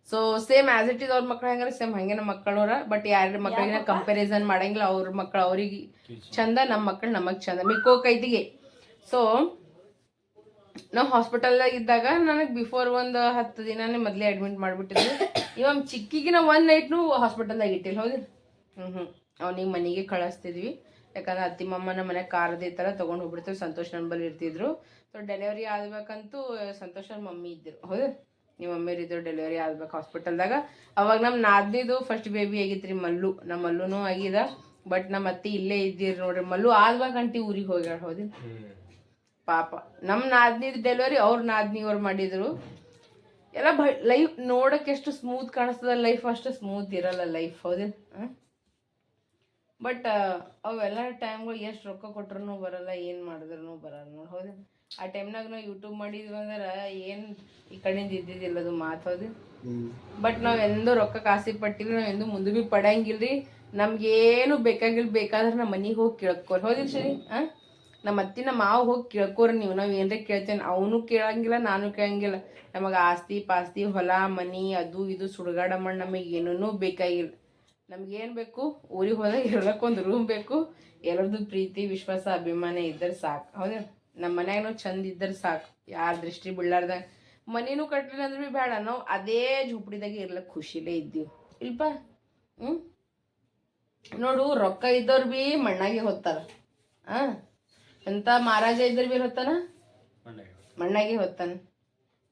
So same as it is ಅವ್ರ ಮಕ್ಳು ಹೆಂಗ್ರೆ ಸೇಮ್ ಹಂಗೆ ನಮ್ಮ ಮಕ್ಕಳವ್ರ ಬಟ್ ಯಾರ ಮಕ್ಕಳಿಗೆ ಕಂಪ್ಯಾರಿಸನ್ ಮಾಡಂಗಿಲ್ಲ ಅವ್ರ ಮಕ್ಕಳು ಅವ್ರಿಗೆ ಚಂದ ನಮ್ಮ ಮಕ್ಕಳು ನಮಗೆ ಚಂದ ಮಿಕ್ಕೋ ಕೈದಿಗೆ. ಸೊ ನಾವು ಹಾಸ್ಪಿಟಲ್ದಾಗ ಇದ್ದಾಗ ನನಗೆ ಬಿಫೋರ್ ಒಂದು ಹತ್ತು ದಿನನೇ ಮೊದಲೇ ಅಡ್ಮಿಟ್ ಮಾಡಿಬಿಟ್ಟಿದ್ರು ಇವಾಗ ಚಿಕ್ಕಿಗೆ ನಾವು ಒನ್ ನೈಟ್ನು ಹಾಸ್ಪಿಟಲ್ದಾಗ ಇಟ್ಟಿಲ್ಲ, ಹೌದು. ಹ್ಞೂ ಹ್ಞೂ ಅವ್ನಿಗೆ ಮನೆಗೆ ಕಳಿಸ್ತಿದ್ವಿ. ಯಾಕಂದ್ರೆ ಅತ್ತಿ ಮಾಮನ ಮನೆ ಕಾರದ ಈ ಥರ ತೊಗೊಂಡು ಹೋಗ್ಬಿಡ್ತೀವಿ ಸಂತೋಷ್ ನನ್ನ ಇರ್ತಿದ್ರು. ಸೊ ಡೆಲಿವರಿ ಆಗ್ಬೇಕಂತೂ ಸಂತೋಷ್ ಅವ್ರ ಮಮ್ಮಿ ಇದ್ದರು ಹೌದು. ನಿಮ್ಮ ಮಮ್ಮಿ ಇದ್ರು ಡೆಲಿವರಿ ಆಗ್ಬೇಕು ಹಾಸ್ಪಿಟಲ್ದಾಗ ಅವಾಗ ನಮ್ಮ ನಾದ್ನಿದು ಫಸ್ಟ್ ಬೇಬಿ ಆಗಿತ್ತು ಮಲ್ಲು. ನಮ್ಮ ಮಲ್ಲುನೂ ಆಗಿದ. ಬಟ್ ನಮ್ಮ ಅತ್ತಿ ಇಲ್ಲೇ ಇದ್ದೀರಿ ನೋಡ್ರಿ. ಮಲ್ಲು ಆದ್ಬೇಕಂಟಿ ಊರಿಗೆ ಹೋಗ್ಯಾಳ ಹೌದಿಲ್ಲ ಪಾಪ. ನಮ್ಮ ನಾದ್ನಿದ್ ಡೆಲಿವರಿ ಅವ್ರ ನಾದ್ನಿ ಅವ್ರು ಮಾಡಿದ್ರು. ಎಲ್ಲ ಬ ಲೈಫ್ ನೋಡಕ್ಕೆ ಎಷ್ಟು ಸ್ಮೂತ್ ಕಾಣಿಸ್ತದ ಲೈಫ್ ಅಷ್ಟು ಸ್ಮೂತ್ ಇರಲ್ಲ ಲೈಫ್ ಹೌದಿಲ್ಲ ಬಟ್ ಅವೆಲ್ಲ ಟೈಮ್ಗಳು ಎಷ್ಟು ರೊಕ್ಕ ಕೊಟ್ರೂ ಬರಲ್ಲ ಏನು ಮಾಡಿದ್ರು ಬರಲ್ಲ ನೋಡಿ ಹೌದಿಲ್ಲ ಆ ಟೈಮ್ನಾಗ ನಾವು ಯೂಟ್ಯೂಬ್ ಮಾಡಿದ್ವಿ ಅಂದ್ರೆ ಏನು ಈ ಕಡೆಯಿಂದ ಇದ್ದಿದ್ದಿಲ್ಲ ಅದು ಮಾತು ಹೌದು? ಬಟ್ ನಾವು ಎಂದೂ ರೊಕ್ಕ ಕಾಸಿ ಪಟ್ಟಿಲ್ಲ ನಾವು ಎಂದೂ ಮುಂದೆ ಭೀ ಪಡಂಗಿಲ್ರಿ. ನಮ್ಗೇನು ಬೇಕಾಗಿಲ್ಲ ಬೇಕಾದ್ರೆ ನಮ್ಮ ಮನೆಗೆ ಹೋಗಿ ಕೇಳ್ಕೊರಿ ಹೌದಿಲ್ಲ ಸರಿ ಹಾಂ? ನಮ್ಮ ಅತ್ತಿನ ಮಾವು ಹೋಗಿ ಕೇಳ್ಕೋರಿ ನೀವು. ನಾವು ಏನ್ರ ಕೇಳ್ತೇನೆ, ಅವನು ಕೇಳಂಗಿಲ್ಲ, ನಾನು ಕೇಳಂಗಿಲ್ಲ. ನಮಗೆ ಆಸ್ತಿ ಪಾಸ್ತಿ, ಹೊಲ, ಮನಿ, ಅದು ಇದು ಸುಡುಗಾಡ ಮಾಡಿ ನಮಗೆ ಏನೂ ಬೇಕಾಗಿಲ್ಲ. ನಮ್ಗೇನು ಬೇಕು? ಊರಿಗೆ ಹೋದಾಗ ಇರ್ಲಕ್ಕೊಂದು ರೂಮ್ ಬೇಕು. ಎಲ್ಲರದ್ದು ಪ್ರೀತಿ, ವಿಶ್ವಾಸ, ಅಭಿಮಾನ ಇದ್ದರೆ ಸಾಕು. ಹೌದಾ ನಮ್ಮ ಮನ್ಯಾಗ ಚಂದ ಇದ್ದರೆ ಸಾಕು. ಯಾರ ದೃಷ್ಟಿ ಬೀಳಾರ್ದಾಗ ಮನಿನೂ ಕಟ್ಟಲಿಲ್ಲ ಅಂದ್ರೆ ಭೀ ಬೇಡ ನಾವು ಅದೇ ಝುಪಡಿದಾಗ ಇರ್ಲಕ್ಕೆ ಖುಷಿಲೇ ಇದ್ದೀವಿ. ಇಲ್ಪ? ಹ್ಞೂ ನೋಡು, ರೊಕ್ಕ ಇದ್ದವ್ರು ಭೀ ಮಣ್ಣಾಗೆ ಹೊತ್ತಾರ. ಹಾಂ ಎಂಥ ಮಹಾರಾಜ ಇದ್ರ ಭೀ ಹೊತ್ತಾನ? ಮಣ್ಣಾಗಿ ಹೊತ್ತಾನ.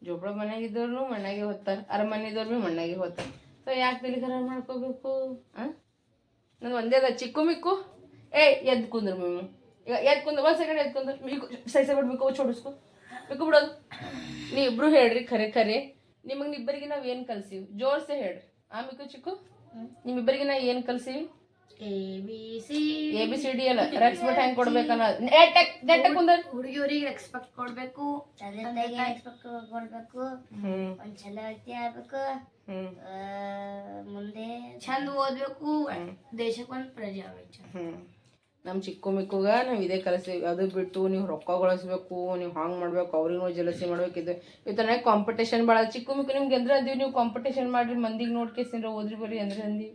ಜೋಬ್ಳ ಮನ್ಯಾಗ ಇದ್ದವ್ರು ಮಣ್ಣಾಗೆ ಹೊತ್ತಾರ ಅರಮನೆ ಇದ್ದವ್ರು ಬಿ ಮಣ್ಣಾಗೆ ಹೊತ್ತಾನ. ಸೊ ಯಾಕೆ ತಲೆ ಖರಾಬ್ ಮಾಡ್ಕೋಬೇಕು? ಹಾಂ ನಂದು ಒಂದೇ ಅದ. ಚಿಕ್ಕು ಮಿಕ್ಕು. ಏ ಎದ್ದು ಕುಂದ್ರು ಮೇಮು ಈಗ ಎದ್ದು ಕುಂದ್ರು. ಒಂದು ಸೆಕೆಂಡ್ ಎದ್ದು ಕುಂದ್ರು. ಮಿಕ್ಕು ಸೈ ಸೈ ಬಿಡ್ಬೇಕು ಚೋಡಿಸ್ಕೊ ಮಿಕ್ಕು ಬಿಡೋದು. ನೀ ಇಬ್ರು ಹೇಳ್ರಿ ಖರೆ ಖರೆ. ನಿಮಗೆ ಇಬ್ಬರಿಗೆ ನಾವು ಏನು ಕಲ್ಸೀವಿ? ಜೋರ್ಸೆ ಹೇಳ್ರಿ. ಆ ಮಿಕ್ಕು ಚಿಕ್ಕು? ನಿಮ್ಮಿಬ್ಬರಿಗೆ ನಾ ಏನು ಕಲ್ಸೀವಿ? A B C A B C D ಅಲ್ಲ ರೆಸ್ಪೆಕ್ಟ್ ಹೆಂಗ್ ಕೊಡ್ಬೇಕನ್ನೋದು ಕುಂದರ್ ಹುಡುಗಿಯವ್ರಿಗೆ ರೆಸ್ಪೆಕ್ಟ್ ಕೊಡ್ಬೇಕು. ತಂದೆಗೆ ರೆಸ್ಪೆಕ್ಟ್ ಕೊಡ್ಬೇಕು. ಹ್ಮ್. ಒಂದ್ ಚಲೋ ವ್ಯಕ್ತಿ ಆಗ್ಬೇಕು. ಹ್ಮ್. ಆ, ಮುಂದೆ ಚಂದ ಓದ್ಬೇಕು. ದೇಶಕ್ಕೆ ಒಂದು ಪ್ರಜೆ ಆಗ್ಬೇಕು. ಹ್ಮ್. ನಮ್ಮ ಚಿಕ್ಕು ಮಿಕ್ಕುಗ ನಾವು ಇದೇ ಕಲಸಿ ಅದು ಬಿಟ್ಟು ನೀವು ರೊಕ್ಕ ಗಳಿಸ್ಬೇಕು ನೀವು ಹಾಂಗ್ ಮಾಡ್ಬೇಕು ಅವ್ರಿಗೆ ನಾವು ಜಲಸಿ ಮಾಡ್ಬೇಕು. ಇದು ಇವತ್ತು ಕಾಂಪಿಟೇಷನ್ ಭಾಳ ಚಿಕ್ಕ ಮಿಕ್ಕು ನಿಮ್ಗೆ ಅಂದ್ರೆ ಅಂದೀವಿ ನೀವು ಕಾಂಪಿಟೇಷನ್ ಮಾಡ್ರಿ ಮಂದಿಗೆ ನೋಡ್ಕೇಸಿಂದ್ರೆ ಓದ್ರಿ ಬರ್ರಿ ಅಂದ್ರೆ ಅಂದೀವಿ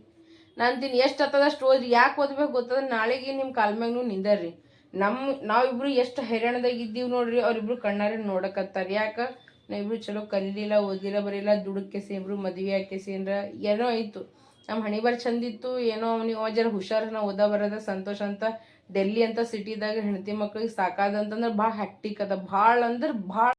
ಅಂತೀನಿ ಎಷ್ಟು ಹತ್ತದ ಅಷ್ಟು ಓದ್ರಿ. ಯಾಕೆ ಓದ್ಬೇಕು ಗೊತ್ತದ? ನಾಳೆಗೆ ನಿಮ್ಮ ಕಾಲ್ ನೀವು ನಿಂದರ್ರಿ. ನಮ್ಮ ನಾವಿಬ್ರು ಎಷ್ಟು ಹೈರಾಣದಾಗ ಇದ್ದೀವಿ ನೋಡ್ರಿ. ಅವ್ರಿಬ್ರು ಕಣ್ಣಾರೆ ನೋಡಕತ್ತಾರ. ಯಾಕೆ? ನಾವಿಬ್ರು ಚಲೋ ಕಲೀಲಿಲ್ಲ, ಓದಿಲ್ಲ, ಬರೀಲ್ಲ ದುಡುಕೆಸಿ ಇಬ್ರು ಮದುವೆ ಹಾಕೇಸಿ ಅಂದ್ರ ಏನೋ ಆಯ್ತು. ನಮ್ಮ ಹಣಿ ಬರ್ ಚಂದಿತ್ತು ಏನೋ ಅವ್ನಿಗೆ ಓಜರ ಹುಷಾರು ನಾವು ಓದ ಬರೋದ, ಸಂತೋಷ ಅಂತ ಡೆಲ್ಲಿ ಅಂತ ಸಿಟಿದಾಗ ಹೆಂಡತಿ ಮಕ್ಳಿಗೆ ಸಾಕಾದಂತಂದ್ರೆ ಭಾಳ ಹ್ಯಾಕ್ಟಿಕ್ ಅದ. ಭಾಳ ಅಂದ್ರೆ ಭಾಳ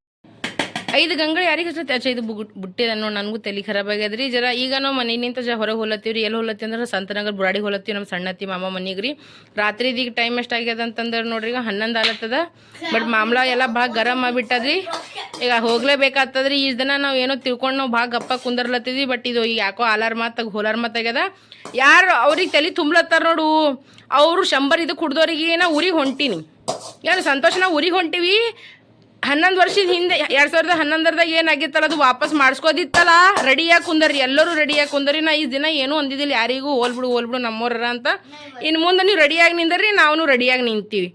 ಐದು ಗಂಗಳು ಯಾರಿಗೆ ಐದು ಅಚ್ಚ ಇದು ಬುಟ್ಟಿದ ನೋಡಿ ನನಗೂ ತಲೆ ಖರಾಬ್ ಆಗ್ಯದ್ರಿ. ಜರ ಈಗ ನಾವು ಮನೆ ನಿಂತ ಜ ಹೊರಗೆ ಹೋಲತ್ತೀವಿ ರೀ ಎಲ್ಲಿ ಹೋಲತ್ತೀವಿ ಅಂದ್ರೆ ಸಂತನಗರ್ ಬುರಾಡಿ ಹೋಲತ್ತೀವಿ ನಮ್ಮ ಸಣ್ಣತ್ತಿ ಮಾಮ ಮನಿಗೆ ರೀ ರಾತ್ರಿ ಈಗ ಟೈಮ್ ಎಷ್ಟು ಆಗ್ಯದ ಅಂತಂದ್ರೆ ನೋಡ್ರಿ ಈಗ ಹನ್ನೊಂದು ಆಲತ್ತದ. ಬಟ್ ಮಾಮಲ ಎಲ್ಲ ಭಾಳ ಗರಮ್ ಆಗಿಬಿಟ್ಟದ್ರಿ. ಈಗ ಹೋಗ್ಲೇಬೇಕಾಗ್ತದ್ರಿ. ಈ ದಿನ ನಾವು ಏನೋ ತಿಳ್ಕೊಂಡು ನಾವು ಭಾಳ ಗಪ್ಪ ಕುಂದರ್ಲತ್ತಿದ್ವಿ. ಬಟ್ ಇದು ಈಗ ಯಾಕೋ ಆಲಾರ್ ಮಾತಾಗ ಹೋಲಾರ್ ಮಾತಾಗ್ಯದ ಯಾರು ಅವ್ರಿಗೆ ತಲೆ ತುಂಬ್ಲತ್ತಾರ ನೋಡು. ಅವರು ಶಂಬರ್ ಇದು ಕುಡ್ದವ್ರಿಗೆ ನಾ ಊರಿಗೆ ಹೊಂಟೀನಿ. ಏನು ಸಂತೋಷ ನಾವು ಊರಿಗೆ ಹೊಂಟಿವಿ? ಹನ್ನೊಂದು ವರ್ಷದ ಹಿಂದೆ, ಎರಡ್ ಸಾವಿರದ ಹನ್ನೊಂದರದಾಗ ಏನಾಗಿತ್ತಲ್ಲ, ಅದು ವಾಪಸ್ ಮಾಡಿಸ್ಕೋದಿತ್ತಲ್ಲ? ರೆಡಿಯಾಗಿ ಕುಂದರಿ ಎಲ್ಲರೂ ರೆಡಿಯಾಗಿ ಕುಂದರಿ ನಾ ಈ ದಿನ ಏನೂ ಅಂದಿದ್ದಿಲ್ಲ, ಯಾರಿಗೂ ಹೋಲ್ಬಿಡು ಹೋಲ್ಬಿಡು ನಮ್ಮೋರ ಅಂತ. ಇನ್ನು ಮುಂದೆ ನೀವು ರೆಡಿಯಾಗಿ ನಿಂದರಿ ನಾವು ರೆಡಿಯಾಗಿ ನಿಂತೀವಿ.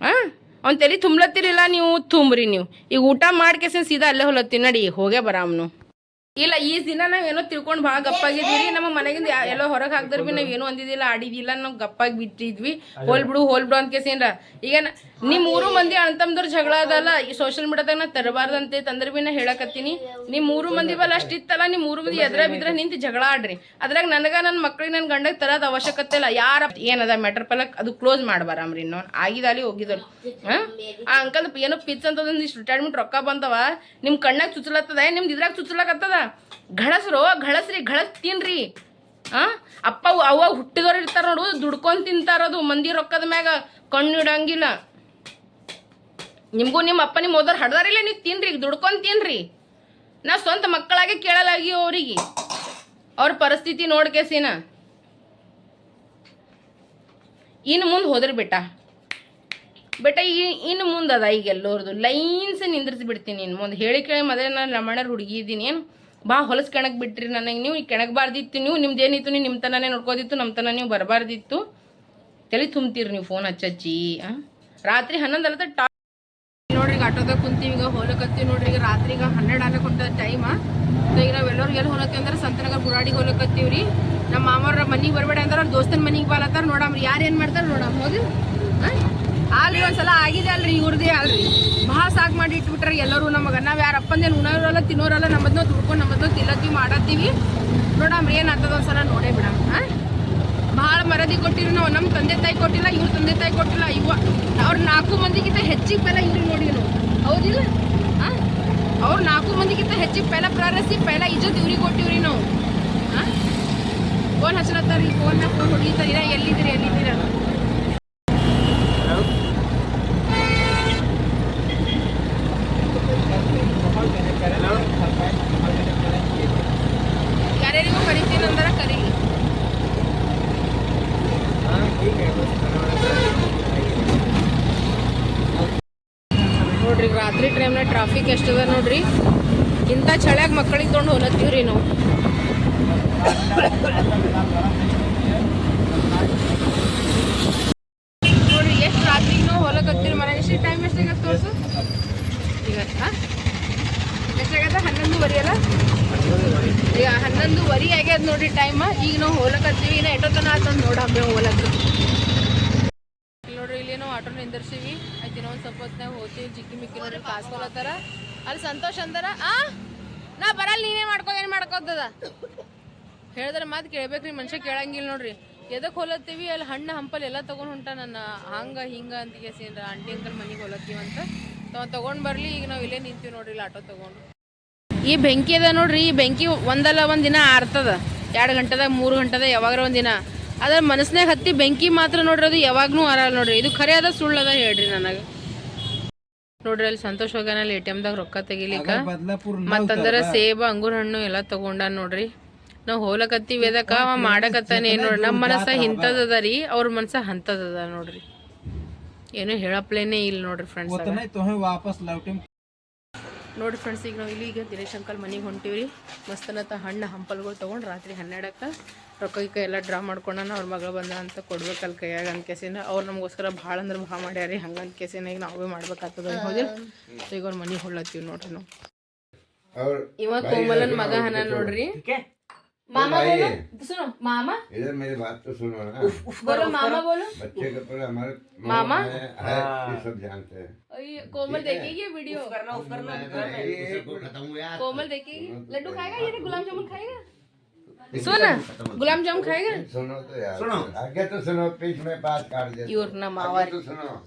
ಹಾಂ ಅವ್ನು ತಲೆ ತುಂಬ್ಲತ್ತಿರಿಲ್ಲ ನೀವು ತುಂಬ್ರಿ ನೀವು. ಈಗ ಊಟ ಮಾಡ್ಕೇಸಿನ, ಸೀದಾ ಅಲ್ಲೇ ಹೊಲತ್ತೀನಿ ನಡಿ, ಹೋಗೇ ಬರಾಮ್ನು. ಇಲ್ಲ ಈ ದಿನ ನಾವೇನೋ ಏನೋ ತಿಳ್ಕೊಂಡು ಭಾಳ ಗಪ್ಪಾಗಿದ್ದೀವಿ ನಮ್ಮ ಮನೆಗಿಂದ ಎಲ್ಲೋ ಹೊರಗೆ ಹಾಕಿದ್ರು ಭೀ ನಾವೇನು ಏನೂ ಅಂದಿದ್ದಿಲ್ಲ. ಆಡಿದಿಲ್ಲ ನಾವು ಗಪ್ಪಾಗಿ ಬಿಟ್ಟಿದ್ವಿ. ಹೋಲ್ ಬಿಡು ಹೋಲ್ ಬಿಡು ಅಂತ ಕೇಸೇನ್ರ ಈಗ ನಿಮ್ಮ ನಿಮ್ ಮೂರು ಮಂದಿ ಅಣ್ತಮ್ದ್ರ ಜಗಳ ಅದಲ್ಲ. ಈ ಸೋಷಿಯಲ್ ಮೀಡಿಯಾದಾಗ ನಾ ತರಬಾರ್ದಂತೆ ತಂದ್ರ ಭೀ ನಾ ಹೇಳಕತ್ತೀನಿ. ನಿಮ್ಮ ಮೂರು ಮಂದಿ ಬಲ್ಲ ಅಷ್ಟಿತ್ತಲ್ಲ ನಿಮ್ಮ ಮೂರು ಮಂದಿ ಎದ್ರ ಬಿದ್ರೆ ನಿಂತು ಜಗಳ ಆಡ್ರಿ. ಅದ್ರಾಗ ನನಗೆ ನನ್ನ ಮಕ್ಳಿಗೆ ನನ್ನ ಗಂಡಗೆ ತರದ ಅವಶ್ಯಕತೆ ಇಲ್ಲ. ಯಾರ ಏನದ ಮ್ಯಾಟರ್ ಪಲಕ್ ಅದು ಕ್ಲೋಸ್ ಮಾಡ್ಬಾರಮ್ರಿ ಇನ್ನೊಂದು. ಆಗಿದಾಲಿ ಹೋಗಿದ್ರು ಹಾಂ? ಆ ಅಂಕಲ್ ಏನೋ ಪಿಚ್ ಅಂತ ಒಂದಿಷ್ಟು ರಿಟೈರ್ಮೆಂಟ್ ರೊಕ್ಕ ಬಂದವ. ನಿಮ್ಮ ಕಣ್ಣಾಗ ಚುಚ್ಚಲತ್ತದ? ನಿಮ್ದು ಇದ್ರಾಗ ಚುಚ್ಚಲಕತ್ತದ? ಘಳಸ್ರು, ಘಳಸ್ರಿ ಘಳಸ್ ತಿನ್ರಿ ಹಾಂ ಅಪ್ಪ ಅವ ಹುಟ್ಟಿದವ್ರು ಇರ್ತಾರ ನೋಡು, ದುಡ್ಕೊಂಡು ತಿಂತಾರದು ಮಂದಿ ರೊಕ್ಕದ ಮ್ಯಾಗ ಕಣ್ಣು ಇಡಂಗಿಲ್ಲ. ನಿಮ್ಗೂ ನಿಮ್ಮ ಅಪ್ಪ ನಿಮ್ಮ ಓದೋರು ಹಡ್ದಾರಿಲ್ಲ, ನೀವು ತಿನ್ರಿ, ದುಡ್ಕೊಂಡು ತಿನ್ರಿ. ನಾ ಸ್ವಂತ ಮಕ್ಕಳಾಗೆ ಕೇಳಲಾಗಿ ಅವರಿಗೆ. ಅವ್ರ ಪರಿಸ್ಥಿತಿ ನೋಡ್ಕೇಸಿನ ಇನ್ನು ಮುಂದೆ ಹೋದ್ರಿ ಬೆಟ್ಟ. ಬೆಟ್ಟ ಈ ಇನ್ನು ಮುಂದೆ ಅದ ಈಗ ಎಲ್ಲರದು ಲೈನ್ಸ್ ನಿಂದ್ರಿಸಿ ಬಿಡ್ತೀನಿ ಇನ್ನು ಮುಂದೆ. ಹೇಳಿ ಕೇಳಿ ಮದುವೆ ನಾನು ಲಮಣರ್ ಹುಡುಗಿ ಇದ್ದೀನಿ ಏನು ಬಾ ಹೊಲಸು ಕೆಣಕ್ ಬಿಟ್ರಿ ನನಗೆ. ನೀವು ಕೆಣಕ್ಬಾರ್ದಿತ್ತು ನೀವು ನಿಮ್ದು ಏನಿತ್ತು ನೀವು ನಿಮ್ಮ ತನನೇ ನೋಡ್ಕೋದಿತ್ತು ನಮ್ಮ ತನ ನೀವು ಬರಬಾರ್ದಿತ್ತು. ತಲೆ ತುಂಬ್ತೀರಿ ನೀವು ಫೋನ್ ಹಚ್ಚಿ ರಾತ್ರಿ ಹನ್ನೊಂದು ಅಲ್ಲದ ಟಾ ನೋಡ್ರಿ ಈಗ ಆಟೋದಾಗ ಕುಂತೀವಿ, ಈಗ ಹೋಲಕತ್ತೀವಿ ನೋಡ್ರಿ, ಈಗ ರಾತ್ರಿ ಈಗ ಹನ್ನೆರಡು ಹೊಂಟದ ಟೈಮ ಈಗ ನಾವು ಎಲ್ಲರಿಗೆ ಎಲ್ಲಿ ಹೋಲತ್ತೀವಿ ಅಂದ್ರೆ ಸಂತನಗರ ಬುರಾಡಿಗೆ ಹೋಲಕತ್ತೀವಿ ರೀ. ನಮ್ಮ ಮಾಮವ್ರ ಮನೆಗೆ ಬರಬೇಡ ಅಂದ್ರೆ ಅವ್ರ ದೋಸ್ತನ ಮನೆಗೆ ಬಾಲತ್ತಾರ ನೋಡಮ್ರಿ ಯಾರು ಏನು ಮಾಡ್ತಾರೆ ನೋಡಮ್ ಹೋಗಿ ಅಲ್ರಿ ಒಂದ್ಸಲ ಆಗಿದೆ ಅಲ್ರಿ ಇವ್ರದೇ ಅಲ್ರಿ. ಭಾಳ ಸಾಕು ಮಾಡಿ ಇಟ್ಬಿಟ್ರೆ ಎಲ್ಲರೂ ನಮಗೆ. ನಾವು ಯಾರ ಅಪ್ಪಂದೇನು ಉಣೋರಲ್ಲ, ತಿನ್ನೋರಲ್ಲ ನಮ್ಮದನ್ನ ದುಡ್ಕೊಂಡು ನಮ್ಮದನ್ನ ತಿಲ್ಲತ್ತೀವಿ, ಮಾಡತ್ತೀವಿ. ನೋಡಮ್ರಿ ಏನಾಗ್ತದ ಒಂದ್ಸಲ ನೋಡೇ ಬಿಡಮ್ ಹಾಂ ಭಾಳ ಮರದಿ ಕೊಟ್ಟಿರಿ ನಾವು ನಮ್ಮ ತಂದೆ ತಾಯಿ ಕೊಟ್ಟಿಲ್ಲ, ಇವ್ರ ತಂದೆ ತಾಯಿ ಕೊಟ್ಟಿಲ್ಲ ಇವ ಅವ್ರ ನಾಲ್ಕು ಮಂದಿಗಿಂತ ಹೆಚ್ಚಿಗೆ ಬೆಲೆ ಇವ್ರಿ ನೋಡಿ ನಾವು. ಹೌದಿಲ್ಲ? ಆ? ಅವ್ರ ನಾಲ್ಕು ಮಂದಿಗಿಂತ ಹೆಚ್ಚಿಗೆ ಪೆಲ ಪ್ರಾರಸಿ, ಪೆಲ ಇಜ್ಜತ್ ಇವ್ರಿಗೆ ಕೊಟ್ಟಿವ್ರಿ ನಾವು. ಫೋನ್ ಹಚ್ಚಲತ್ತಾರ ಫೋನ್ ಫೋನ್ ಹೊಡಿತಾರೀರ. ಎಲ್ಲಿದ್ದೀರಿ, ಎಲ್ಲಿದ್ದೀರ ಯಾರ್ಯಾರಿಗೂ ಕರಿತೀನಿ ಅಂದ್ರೆ ಕರೀಲಿ ನೋಡ್ರಿ ರಾತ್ರಿ ಟೈಮ್ನಾಗ ಟ್ರಾಫಿಕ್ ಎಷ್ಟದ ನೋಡ್ರಿ. ಇಂಥ ಚಳ್ಯಾಗ ಮಕ್ಕಳಿಗೆ ತೊಗೊಂಡು ಹೋಲತ್ತೀವ್ರಿ ನಾವು. ನೋಡ್ರಿ, ಎಷ್ಟು ರಾತ್ರಿಗೆ ನಾವು ಹೊಲಕತ್ತೀರಿ ಮನೆ ಎಷ್ಟು ಟೈಮ್ ಎಷ್ಟಾಗತ್ತೆ ತೋರ್ಸು? ಈಗ? ಎಷ್ಟಾಗತ್ತೆ ಹನ್ನೊಂದುವರೆ ಅಲ್ಲ? ಈಗ ಹನ್ನೊಂದುವರೆ ಆಗ್ಯದ ನೋಡ್ರಿ ಟೈಮ್ ಈಗ ನಾವು ಹೋಲಕತ್ತೀವಿ, ಇನ್ನ ಎಷ್ಟೊತ್ತನ ಆತಂದು ನೋಡಮ್ಮ ಹೋಲಕ್ಕ ನೋಡ್ರಿ ಇಲ್ಲಿ ನಾವು ಆಟೋ ನಿಂದಿರ್ಸಿವಿ ಒಂದು ಸ್ವಲ್ಪ ಹೋಗ್ತೀವಿ ಜಿಕ್ಕಿ ಮಿಕ್ಕಿ ನೋಡಿ ಕಾಸ್ಕೊಳತ್ತಾರ ಅಲ್ಲಿ ಸಂತೋಷ್ ಅಂದರ, ಆ, ನಾ ಬರಲ್ಲ ನೀನೇ ಮಾಡ್ಕೋ, ಏನು ಮಾಡ್ಕೋತದ? ಹೇಳಿದ್ರೆ ಮಾತು ಕೇಳ್ಬೇಕ್ರಿ ಮನುಷ್ಯ ಕೇಳಂಗಿಲ್ಲ ನೋಡ್ರಿ. ಎದಕ್ಕೆ ಹೊಲತ್ತೀವಿ? ಅಲ್ಲಿ ಹಣ್ಣು ಹಂಪಲ್ ಎಲ್ಲ ತೊಗೊಂಡು ಹೊಂಟ ನನ್ನ ಹಂಗೆ, ಹಿಂಗ ಅಂತ ಕೇಸಿಂದ್ರ ಆಂಟಿ ಅಂಕಲ್ ಮನೆಗೆ ಹೊಲತ್ತೀವಿ ಅಂತ. ನಾವು ತೊಗೊಂಡು ಬರಲಿ, ಈಗ ನಾವು ಇಲ್ಲೇ ನಿಂತೀವಿ ನೋಡ್ರಿ, ಇಲ್ಲಿ ಆಟೋ ತೊಗೊಂಡು. ಈ ಬೆಂಕಿ ಅದ ನೋಡ್ರಿ, ಈ ಬೆಂಕಿ ಒಂದಲ್ಲ ಒಂದು ದಿನ ಆರ್ತದ. ಎರಡು ಗಂಟೆದಾಗ, ಮೂರು ಗಂಟೆದಾಗ, ಯಾವಾಗ್ರ ಒಂದು ದಿನ ಅದ್ರ ಮನಸ್ಸಿನಾಗ ಹತ್ತಿ ಬೆಂಕಿ ಮಾತ್ರ ನೋಡ್ರಿ ಅದು ಯಾವಾಗ್ನೂ ಆರಲ್ಲ ನೋಡ್ರಿ. ಇದು ಖರೆ ಅದ ಸುಳ್ಳದ ಹೇಳ್ರಿ ನನಗ. ನೋಡ್ರಿ ಅಲ್ಲಿ ಸಂತೋಷ ಹೋಗನಲ್ಲಿ ಎ ಟಿ ಎಮ್ದಾಗ ರೊಕ್ಕ ತೆಗಿಲಿಕ್ಕ. ಮತ್ತಂದ್ರ ಸೇಬ ಅಂಗೂರ ಹಣ್ಣು ಎಲ್ಲ ತಗೊಂಡ ನೋಡ್ರಿ. ನಾವು ಹೋಲಕತ್ತೀವಿ ವೇದಕ ಅವ ಮಾಡಕತ್ತಾನೆ ನೋಡ್ರಿ. ನಮ್ಮ ಮನಸ್ಸ ಇಂಥದ್ದದ ರೀ ಅವ್ರ ಮನಸ್ಸ ಹಂತದದ ನೋಡ್ರಿ. ಏನು ಹೇಳಪ್ಲೇನೆ ಇಲ್ಲ ನೋಡ್ರಿ ಫ್ರೆಂಡ್ಸ್ ಲವ್ ಟೀಮ್ ನೋಡಿ ಫ್ರೆಂಡ್ಸ್ ಈಗ ನಾವು ಇಲ್ಲಿ ಈಗ ದಿನೇಶ್ ಅಂಕಲ್ ಮನೆಗೆ ಹೊಂಟೀವಿ ಮಸ್ತನತ್ತ ಹಣ್ಣು ಹಂಪಲ್ಗಳು ತೊಗೊಂಡು ರಾತ್ರಿ ಹನ್ನೆರಡಕ್ಕೆ ರೊಕ್ಕ ಗಿಕ್ಕ ಎಲ್ಲ ಡ್ರಾ ಮಾಡ್ಕೊಂಡಾನ ಅವ್ರ ಮಗಳು ಬಂದ ಅಂತ ಕೊಡ್ಬೇಕಲ್ಲ ಕೈಯಾಗ ಅನ್ಕೇಸಿನ ಕೇಸಿನ. ಅವ್ರು ನಮಗೋಸ್ಕರ ಭಾಳ ಅಂದ್ರೆ ಭಾಳ ಮಾಡ್ಯಾರಿ. ಹಂಗೆ ಅನ್ಕೇಸಿನ ಕೇಸಿನ ಈಗ ನಾವೇ ಮಾಡ್ಬೇಕಾಗ್ತದ ಹೌದಿಲ್ಲ ಸೊ ಈಗ ಅವ್ರ ಮನೆಗೆ ಹೊಳ್ಳತ್ತೀವಿ ನೋಡ್ರಿ ನಾವು. ಇವಾಗ ಇವ ಕೋಮಲನ್ ಮಗ ಹನ ನೋಡ್ರಿ. मामा बोलो। सुनो मामा? इधर मेरी बात तो सुनो ना। उफ, उफ बोलो मामा बोलो। बच्चे हमारे मामा? ये हाँ। सब जानते हैं। ये कोमल देखेगी ये वीडियो। उफ करना उफ करना यार। कोमल देखेगी तो लड्डू खाएगा ये गुलाब जामुन खाएगा? सुन गुलाब जामुन खाएगा? सुनो तो यार। सुनो। आगे तो सुनो पीछ में बात कर दे। इवर आवर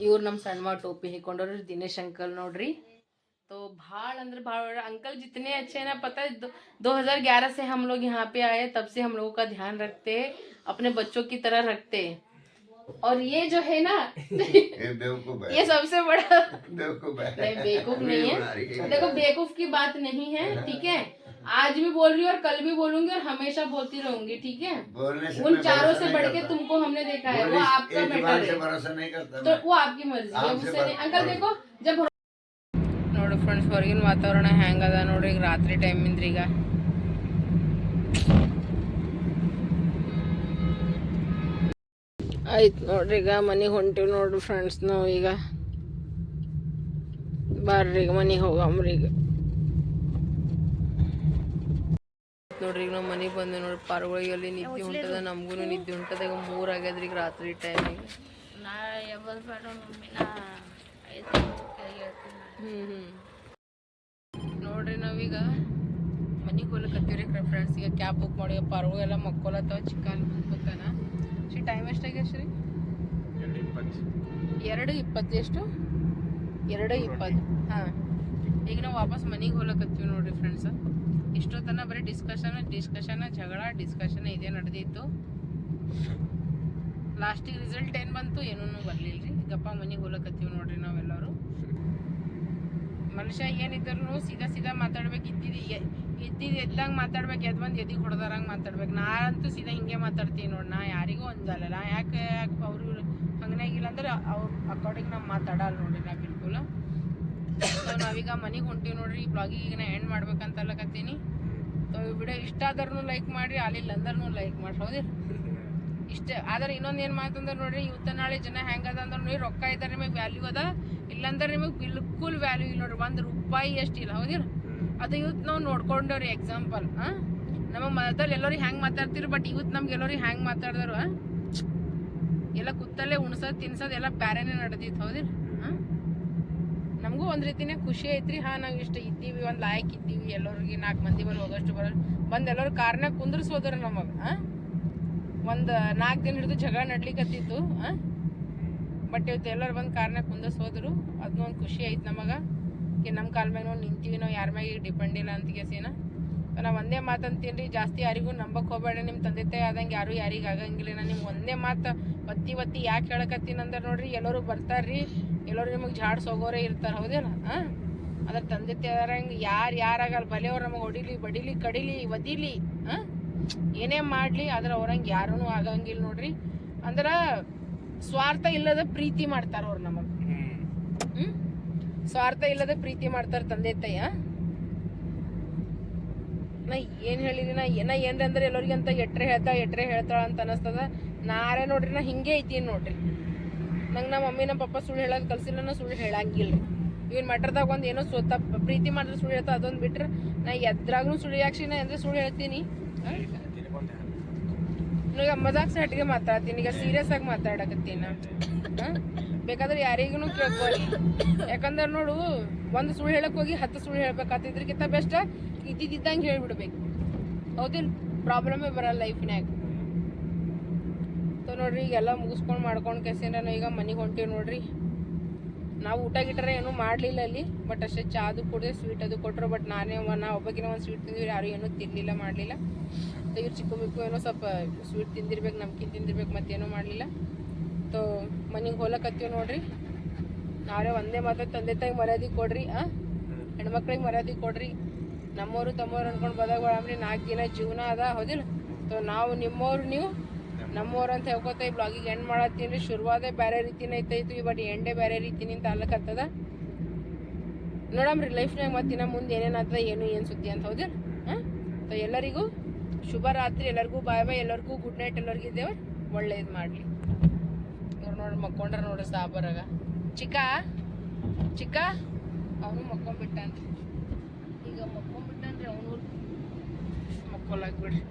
इवर नम तो सन्मा टोपी हिकोंडರು दिनेश अंकल ನೋಡ್ರಿ तो भाड़ अंदर भाड़ अंकल जितने अच्छे हैं ना पता है दो, 2011 से हम लोग यहाँ पे आए तब से हम लोगों का ध्यान रखते हैं अपने बच्चों की तरह रखते। हैं और ये जो है ना [LAUGHS] ये, ये सबसे बड़ा बेवकूफ़ नहीं बेवकूफ़ नहीं है। देखो बेवकूफ़ की बात नहीं है ठीक है? आज भी बोल रही हूँ और कल भी बोलूँगी और हमेशा बोलती रहूँगी ठीक है? उन चारों से बढ़ के तुमको हमने देखा है वो आपका बेटा है। तो वो आपकी मर्ज़ी है अंकल देखो जब ನೋಡಿ ಫ್ರೆಂಡ್ಸ್ ಹೊರಗಿನ ವಾತಾವರಣ ಹೆಂಗದ ನೋಡ್ರಿ ಈಗ ರಾತ್ರಿ ಟೈಮಿಂದ ಈಗ ಆಯ್ತು ನೋಡ್ರಿ ಈಗ ಮನೆಗೆ ಹೊಂಟಿವಿ ನೋಡ್ರಿ ಫ್ರೆಂಡ್ಸ್ ನಾವು ಈಗ. ಬರ್ರಿ ಈಗ ಮನೆಗೆ ಹೋಗಮ್ರಿ ಈಗ. ನೋಡ್ರಿ ಈಗ ನಾವು ಮನೆಗೆ ಬಂದೆ ನೋಡ್ರಿ ಪಾರ್ಗಳಿಗೆ ನಿದ್ದೆ ಉಂಟದ ನಮಗೂ ನಿದ್ದೆ ಉಂಟದ, ಈಗ ಮೂರ್ ಆಗ್ಯದ್ರಿ ಈಗ ರಾತ್ರಿ ಟೈಮಿಗೆ ನಾ ನೋಡ್ರಿ ನಾವೀಗ ಮನೆಗೆ ಹೋಗ್ಲಕತ್ತೀವ್ರಿ ಫ್ರೆಂಡ್ಸ್ ಈಗ ಕ್ಯಾಬ್ ಬುಕ್ ಮಾಡಿ ಪರ್ವು ಎಲ್ಲ ಮಕ್ಕೊಲತ್ತವ ಚಿಕನ್ ಮಕ್ಕೋತಾನ ಶ್ರೀ ಟೈಮ್ ಎಷ್ಟಾಗ್ಯದ ಶ್ರೀ? ಎರಡು ಇಪ್ಪತ್ತು, ಎಷ್ಟು? ಎರಡು ಇಪ್ಪತ್ತು. ಹಾಂ. ಈಗ ನಾವು ವಾಪಸ್ ಮನೆಗೆ ಹೋಗ್ಲಕತ್ತೀವಿ ನೋಡ್ರಿ ಫ್ರೆಂಡ್ಸ್ ಇಷ್ಟೊತ್ತನ ಬರೀ ಡಿಸ್ಕಷನ್ ಡಿಸ್ಕಷನ್ ಜಗಳ ಡಿಸ್ಕಷನ್ ಇದೇ ನಡೆದಿತ್ತು. ಲಾಸ್ಟಿಗೆ ರಿಸಲ್ಟ್ ಏನು ಬಂತು ಏನೂ ಬರಲಿಲ್ಲ ರೀ ಗಪ್ಪ ಮನೆಗೆ ಹೋಗ್ಲಕತ್ತೀವಿ ನೋಡ್ರಿ ನಾವೆಲ್ಲರೂ. ಮನುಷ್ಯ ಏನಿದ್ರು ಸೀದಾ ಸೀದಾ ಮಾತಾಡ್ಬೇಕು ಇದ್ದಿದ್ದು ಇದ್ದಿದ್ದು ಎದ್ದಂಗೆ ಮಾತಾಡ್ಬೇಕು ಎದ್ ಬಂದು ಎದಿಗೆ ಹೊಡೆದಾರಂಗೆ ಮಾತಾಡ್ಬೇಕು. ನಾನಂತೂ ಸೀದಾ ಹಿಂಗೆ ಮಾತಾಡ್ತೀನಿ ನೋಡಿ ನಾ ಯಾರಿಗೂ ಒಂದಲ್ಲ ನಾ ಯಾಕೆ ಯಾಕೆ ಅವರು ಹಂಗನಾಗಿಲ್ಲ ಅಂದ್ರೆ ಅವ್ರ ಅಕಾರ್ಡಿಂಗ್ ನಾವು ಮಾತಾಡಲ್ಲ ನೋಡಿ ನಾ ಬಿಲ್ಕುಲ್. ಸೊ ನಾವೀಗ ಮನೆಗೆ ಹೊಂಟೀವಿ ನೋಡ್ರಿ ಈ ಬ್ಲಾಗಿಗೆ ಈಗ ನಾ ಎಂಡ್ ಮಾಡ್ಬೇಕಂತ ಅಲ್ಲಕತ್ತೀನಿ ಸೊ ಈ ವಿಡಿಯೋ ಇಷ್ಟ ಆದ್ರೂ ಲೈಕ್ ಮಾಡಿರಿ ಅಲ್ಲಿಲ್ಲ ಅಂದ್ರೂ ಲೈಕ್ ಮಾಡ್ರಿ ಹೌದಿಲ್ಲ ಇಷ್ಟ. ಆದ್ರೆ ಇನ್ನೊಂದು ಏನು ಮಾತಂದ್ರೆ ನೋಡ್ರಿ ಇವತ್ತ ನಾಳೆ ಜನ ಹೆಂಗದ ಅಂದ್ರೆ ನೋಡಿ ರೊಕ್ಕ ಇದ್ದಾರೆ ನಿಮಗೆ ವ್ಯಾಲ್ಯೂ ಅದ ಇಲ್ಲಾಂದ್ರೆ ನಿಮಗೆ ಬಿಲ್ಕುಲ್ ವ್ಯಾಲ್ಯೂ ಇಲ್ಲ ನೋಡ್ರಿ. ಒಂದು ರೂಪಾಯಿ ಎಷ್ಟಿಲ್ಲ ಹೌದಿಲ್ಲ? ಅದು ಇವತ್ತು ನಾವು ನೋಡ್ಕೊಂಡವ್ರಿ ಎಕ್ಸಾಂಪಲ್ ಹಾಂ ನಮ್ಮ ಮೊದಲು ಎಲ್ಲರಿಗೆ ಹೆಂಗೆ ಮಾತಾಡ್ತೀರಿ ಬಟ್ ಇವತ್ತು ನಮ್ಗೆ ಎಲ್ಲರಿಗೆ ಹೆಂಗೆ ಮಾತಾಡಿದ್ರು ಎಲ್ಲ ಕುತ್ತಲ್ಲೇ ಉಣ್ಸೋದು ತಿನ್ಸೋದು ಎಲ್ಲ ಬ್ಯಾರೇನೆ ನಡೆದಿತ್ತು ಹೌದಿಲ್ಲ? ಹಾಂ ನಮಗೂ ಒಂದು ರೀತಿನೇ ಖುಷಿ ಐತ್ರಿ. ಹಾಂ ನಾವು ಇಷ್ಟು ಇದ್ದೀವಿ ಒಂದು ಲಾಯಕ್ ಇದ್ದೀವಿ ಎಲ್ಲರಿಗೆ ನಾಲ್ಕು ಮಂದಿ ಬರೋ ಹೋಗೋಷ್ಟು ಬರೋ ಬಂದು ಎಲ್ಲರೂ ಕಾರ್ನಾಗ ಕುಂದ್ರಿಸೋದ್ರ ನಮಗೆ ಹಾಂ ಒಂದು ನಾಲ್ಕು ದಿನ ಹಿಡಿದು ಜಗಳ ನಡ್ಲಿಕತ್ತಿತ್ತು ಬಟ್ ಇವತ್ತು ಎಲ್ಲರೂ ಬಂದು ಕಾರ್ನಾಗ ಕುಂದಸ್ ಹೋದ್ರು. ಅದನ್ನೂ ಒಂದು ಖುಷಿ ಆಯ್ತು ನಮಗೆ. ಈ ನಮ್ಮ ಕಾಲ ಮ್ಯಾಗ ನಾವು ನಿಂತೀವಿ ನಾವು ಯಾರ ಮ್ಯಾಗ ಡಿಪೆಂಡ್ ಇಲ್ಲ ಅಂತ ಕೇಸಿನ. ನಾವು ಒಂದೇ ಮಾತು ಅಂತೀನಿ ಜಾಸ್ತಿ ಯಾರಿಗೂ ನಂಬಕ್ಕೆ ಹೋಗಬೇಡ ನಿಮ್ಮ ತಂದೆ ತಾಯಿ ಆದಂಗೆ ಯಾರು ಯಾರಿಗೆ ಆಗಂಗಿಲ್ಲ. ನಾನು ನಿಮ್ಗೆ ಒಂದೇ ಮಾತು ಒತ್ತಿ ಒತ್ತಿ ಯಾಕೆ ಹೇಳಕತ್ತೀನಿ ಅಂದ್ರೆ ನೋಡ್ರಿ, ಎಲ್ಲರೂ ಬರ್ತಾರ್ರಿ, ಎಲ್ಲರೂ ನಿಮಗೆ ಜಾಡ್ಸ್ ಹೋಗೋರೇ ಇರ್ತಾರೆ, ಹೌದೇನ? ಹಾಂ ಅದ್ರ ತಂದೆ ತಾಯಿ ಯಾರು ಯಾರಾಗಲ್ಲ ಬಲೆಯವ್ರು ನಮಗೆ ಹೊಡಿಲಿ, ಬಡಿಲಿ, ಕಡಿಲಿ, ಒದಿಲಿ ಹಾಂ ಏನೇ ಮಾಡಲಿ, ಆದ್ರೆ ಅವ್ರಂಗೆ ಯಾರೂ ಆಗಂಗಿಲ್ಲ ನೋಡ್ರಿ. ಅಂದ್ರೆ ಸ್ವಾರ್ಥ ಇಲ್ಲದ ಪ್ರೀತಿ ಮಾಡ್ತಾರ ಅವ್ರು ನಮಗೆ. ಸ್ವಾರ್ಥ ಇಲ್ಲದ ಪ್ರೀತಿ ಮಾಡ್ತಾರ ತಂದೆ ತಯ್ಯ? ನಾ ಏನ್ ಹೇಳಿದಿ ನಾ ಏನ ಏನ್ರಿ ಅಂದ್ರೆ ಎಲ್ಲರಿಗೆ ಅಂತ ಎಟ್ರೆ ಹೇಳ್ತಾ, ಎಟ್ರೆ ಹೇಳ್ತಾಳ ಅಂತ ಅನಸ್ತದ. ನಾರೇ ನೋಡ್ರಿ, ನಾ ಹಿಂಗೆ ಐತೀನಿ ನೋಡ್ರಿ. ನಂಗೆ ನಮ್ಮ ಮಮ್ಮಿ, ನಮ್ಮ ಪಪ್ಪ ಸುಳ್ಳು ಹೇಳೋದು ಕಲ್ಸಿಲ್ಲ, ನಾ ಸುಳ್ಳು ಹೇಳಂಗಿಲ್ಲ ಇವ್ನ ಮಠದಾಗ ಒಂದು ಏನೋ ಸ್ವತ ಪ್ರೀತಿ ಮಾಡಿದ್ರೆ ಸುಳ್ಳು ಹೇಳ್ತಾ ಅದೊಂದು ಬಿಟ್ರೆ ನಾ ಎದ್ರಾಗೂ ಸುಳ್ಳು ಯಾಕ್ಷಿ ನಾ ಅಂದ್ರೆ ಸುಳ್ಳು ಹೇಳ್ತೀನಿ? ಈಗ ಮಜಾಕ್ ಸಟ್ಗೆ ಮಾತಾಡ್ತೀನಿ. ಈಗ ಸೀರಿಯಸ್ ಆಗಿ ಮಾತಾಡಕತ್ತೀನಿ. ಬೇಕಾದ್ರೆ ಯಾರಿಗೂ ಕೇಳ್ಕೊಳ್ಳಿ. ಯಾಕಂದ್ರೆ ನೋಡು, ಒಂದು ಸುಳ್ಳು ಹೇಳಕ್ ಹೋಗಿ ಹತ್ತು ಸುಳ್ಳು ಹೇಳ್ಬೇಕಾತಿದ್ರಕ್ಕಿಂತ ಬೆಸ್ಟ್ ಇದ್ದಿದ್ದಂಗೆ ಹೇಳ್ಬಿಡ್ಬೇಕು. ಹೌದಿಲ್ಲ ಪ್ರಾಬ್ಲಮೇ ಬರಲ್ಲ ಲೈಫ್ನ್ಯಾಗ ಸೊ ನೋಡ್ರಿ, ಈಗೆಲ್ಲ ಮುಗಿಸ್ಕೊಂಡು ಮಾಡ್ಕೊಂಡು ಕೆಸಿನ ಈಗ ಮನೆಗೆ ಹೊಂಟೀವಿ ನೋಡ್ರಿ. ನಾವು ಊಟ ಗಿಟ್ಟರೆ ಏನೂ ಮಾಡಲಿಲ್ಲ ಅಲ್ಲಿ ಬಟ್ ಅಷ್ಟೇ ಚಾ ಅದು ಕುಡಿದೆ ಸ್ವೀಟ್ ಅದು ಕೊಟ್ಟರು ಬಟ್ ನಾನೇ ನಾ ಒಬ್ಬಕಿನ ಒಂದು ಸ್ವೀಟ್ ತಿಂದಿವಿ, ಯಾರು ಏನೂ ತಿನ್ನಲಿಲ್ಲ ಮಾಡಲಿಲ್ಲ. ಇವ್ರು ಚಿಕ್ಕ ಮಿಕ್ಕು ಏನೋ ಸ್ವಲ್ಪ ಸ್ವೀಟ್ ತಿಂದಿರ್ಬೇಕು, ನಮ್ಕಿನ್ ತಿಂದಿರ್ಬೇಕು ಮತ್ತೇನೂ ಮಾಡಲಿಲ್ಲ. ತೋ, ಮನೆಗೆ ಹೋಲಕತ್ತೀವಿ ನೋಡ್ರಿ. ನಾವೇ ಒಂದೇ ಮಾತ್ರ ತಂದೆ ತಾಯಿ ಮರ್ಯಾದೆ ಕೊಡ್ರಿ, ಆ? ಹೆಣ್ಮಕ್ಳಿಗೆ ಮರ್ಯಾದೆ ಕೊಡ್ರಿ. ನಮ್ಮವರು ತಮ್ಮವ್ರು ಅನ್ಕೊಂಡು ಬದಾಗ ಒಳಮ್ರಿ ನಾಲ್ಕು ದಿನ ಜೀವನ ಅದ, ಹೌದಿಲ್ಲ? ತೋ, ನಾವು ನಿಮ್ಮವ್ರು ನೀವು ನಮ್ಮವ್ರು ಅಂತ ಹೇಳ್ಕೊತ ಈ ಬ್ಲಾಗಿಗೆ ಎಂಡ್ ಮಾಡತ್ತೀನಿ ರೀ. ಶುರುವಾದೇ ಬೇರೆ ರೀತಿನೇ ಐತೈತಿ ಬಟ್ ಎಂಡೇ ಬೇರೆ ರೀತಿನ ಅಂತ ಅಲ್ಲಕತ್ತದ ನೋಡಮ್ರಿ ಲೈಫ್ನಾಗ ಮತ್ತಿನ ಮುಂದೆ ಏನೇನಾಗ್ತದ ಏನು ಏನು ಸುದ್ದಿ ಅಂತ ಹೌದಿಲ್ಲ ಹಾಂ? ಎಲ್ಲರಿಗೂ ಶುಭ ರಾತ್ರಿ, ಎಲ್ಲರಿಗೂ ಬಾಯ್ ಬಾಯ್ ಎಲ್ಲರಿಗೂ ಗುಡ್ ನೈಟ್ ಎಲ್ಲರಿಗೂ ದೇವ್ರು ಒಳ್ಳೇದು ಮಾಡಲಿ. ಇವ್ರು ನೋಡಿ, ಮಕ್ಕೊಂಡ್ರ ನೋಡ್ರಿ ಸಾಬರಾಗ. ಚಿಕ್ಕ ಚಿಕ್ಕ, ಅವನು ಮಕ್ಕೊಂಡ್ಬಿಟ್ಟಾನ್ರಿ ಈಗ ಮಕ್ಕೊಂಡ್ಬಿಟ್ಟಾನ್ರಿ, ಅವನು ಮಕ್ಕೊಲಾಕ್ ಬಿಡ್ರಿ.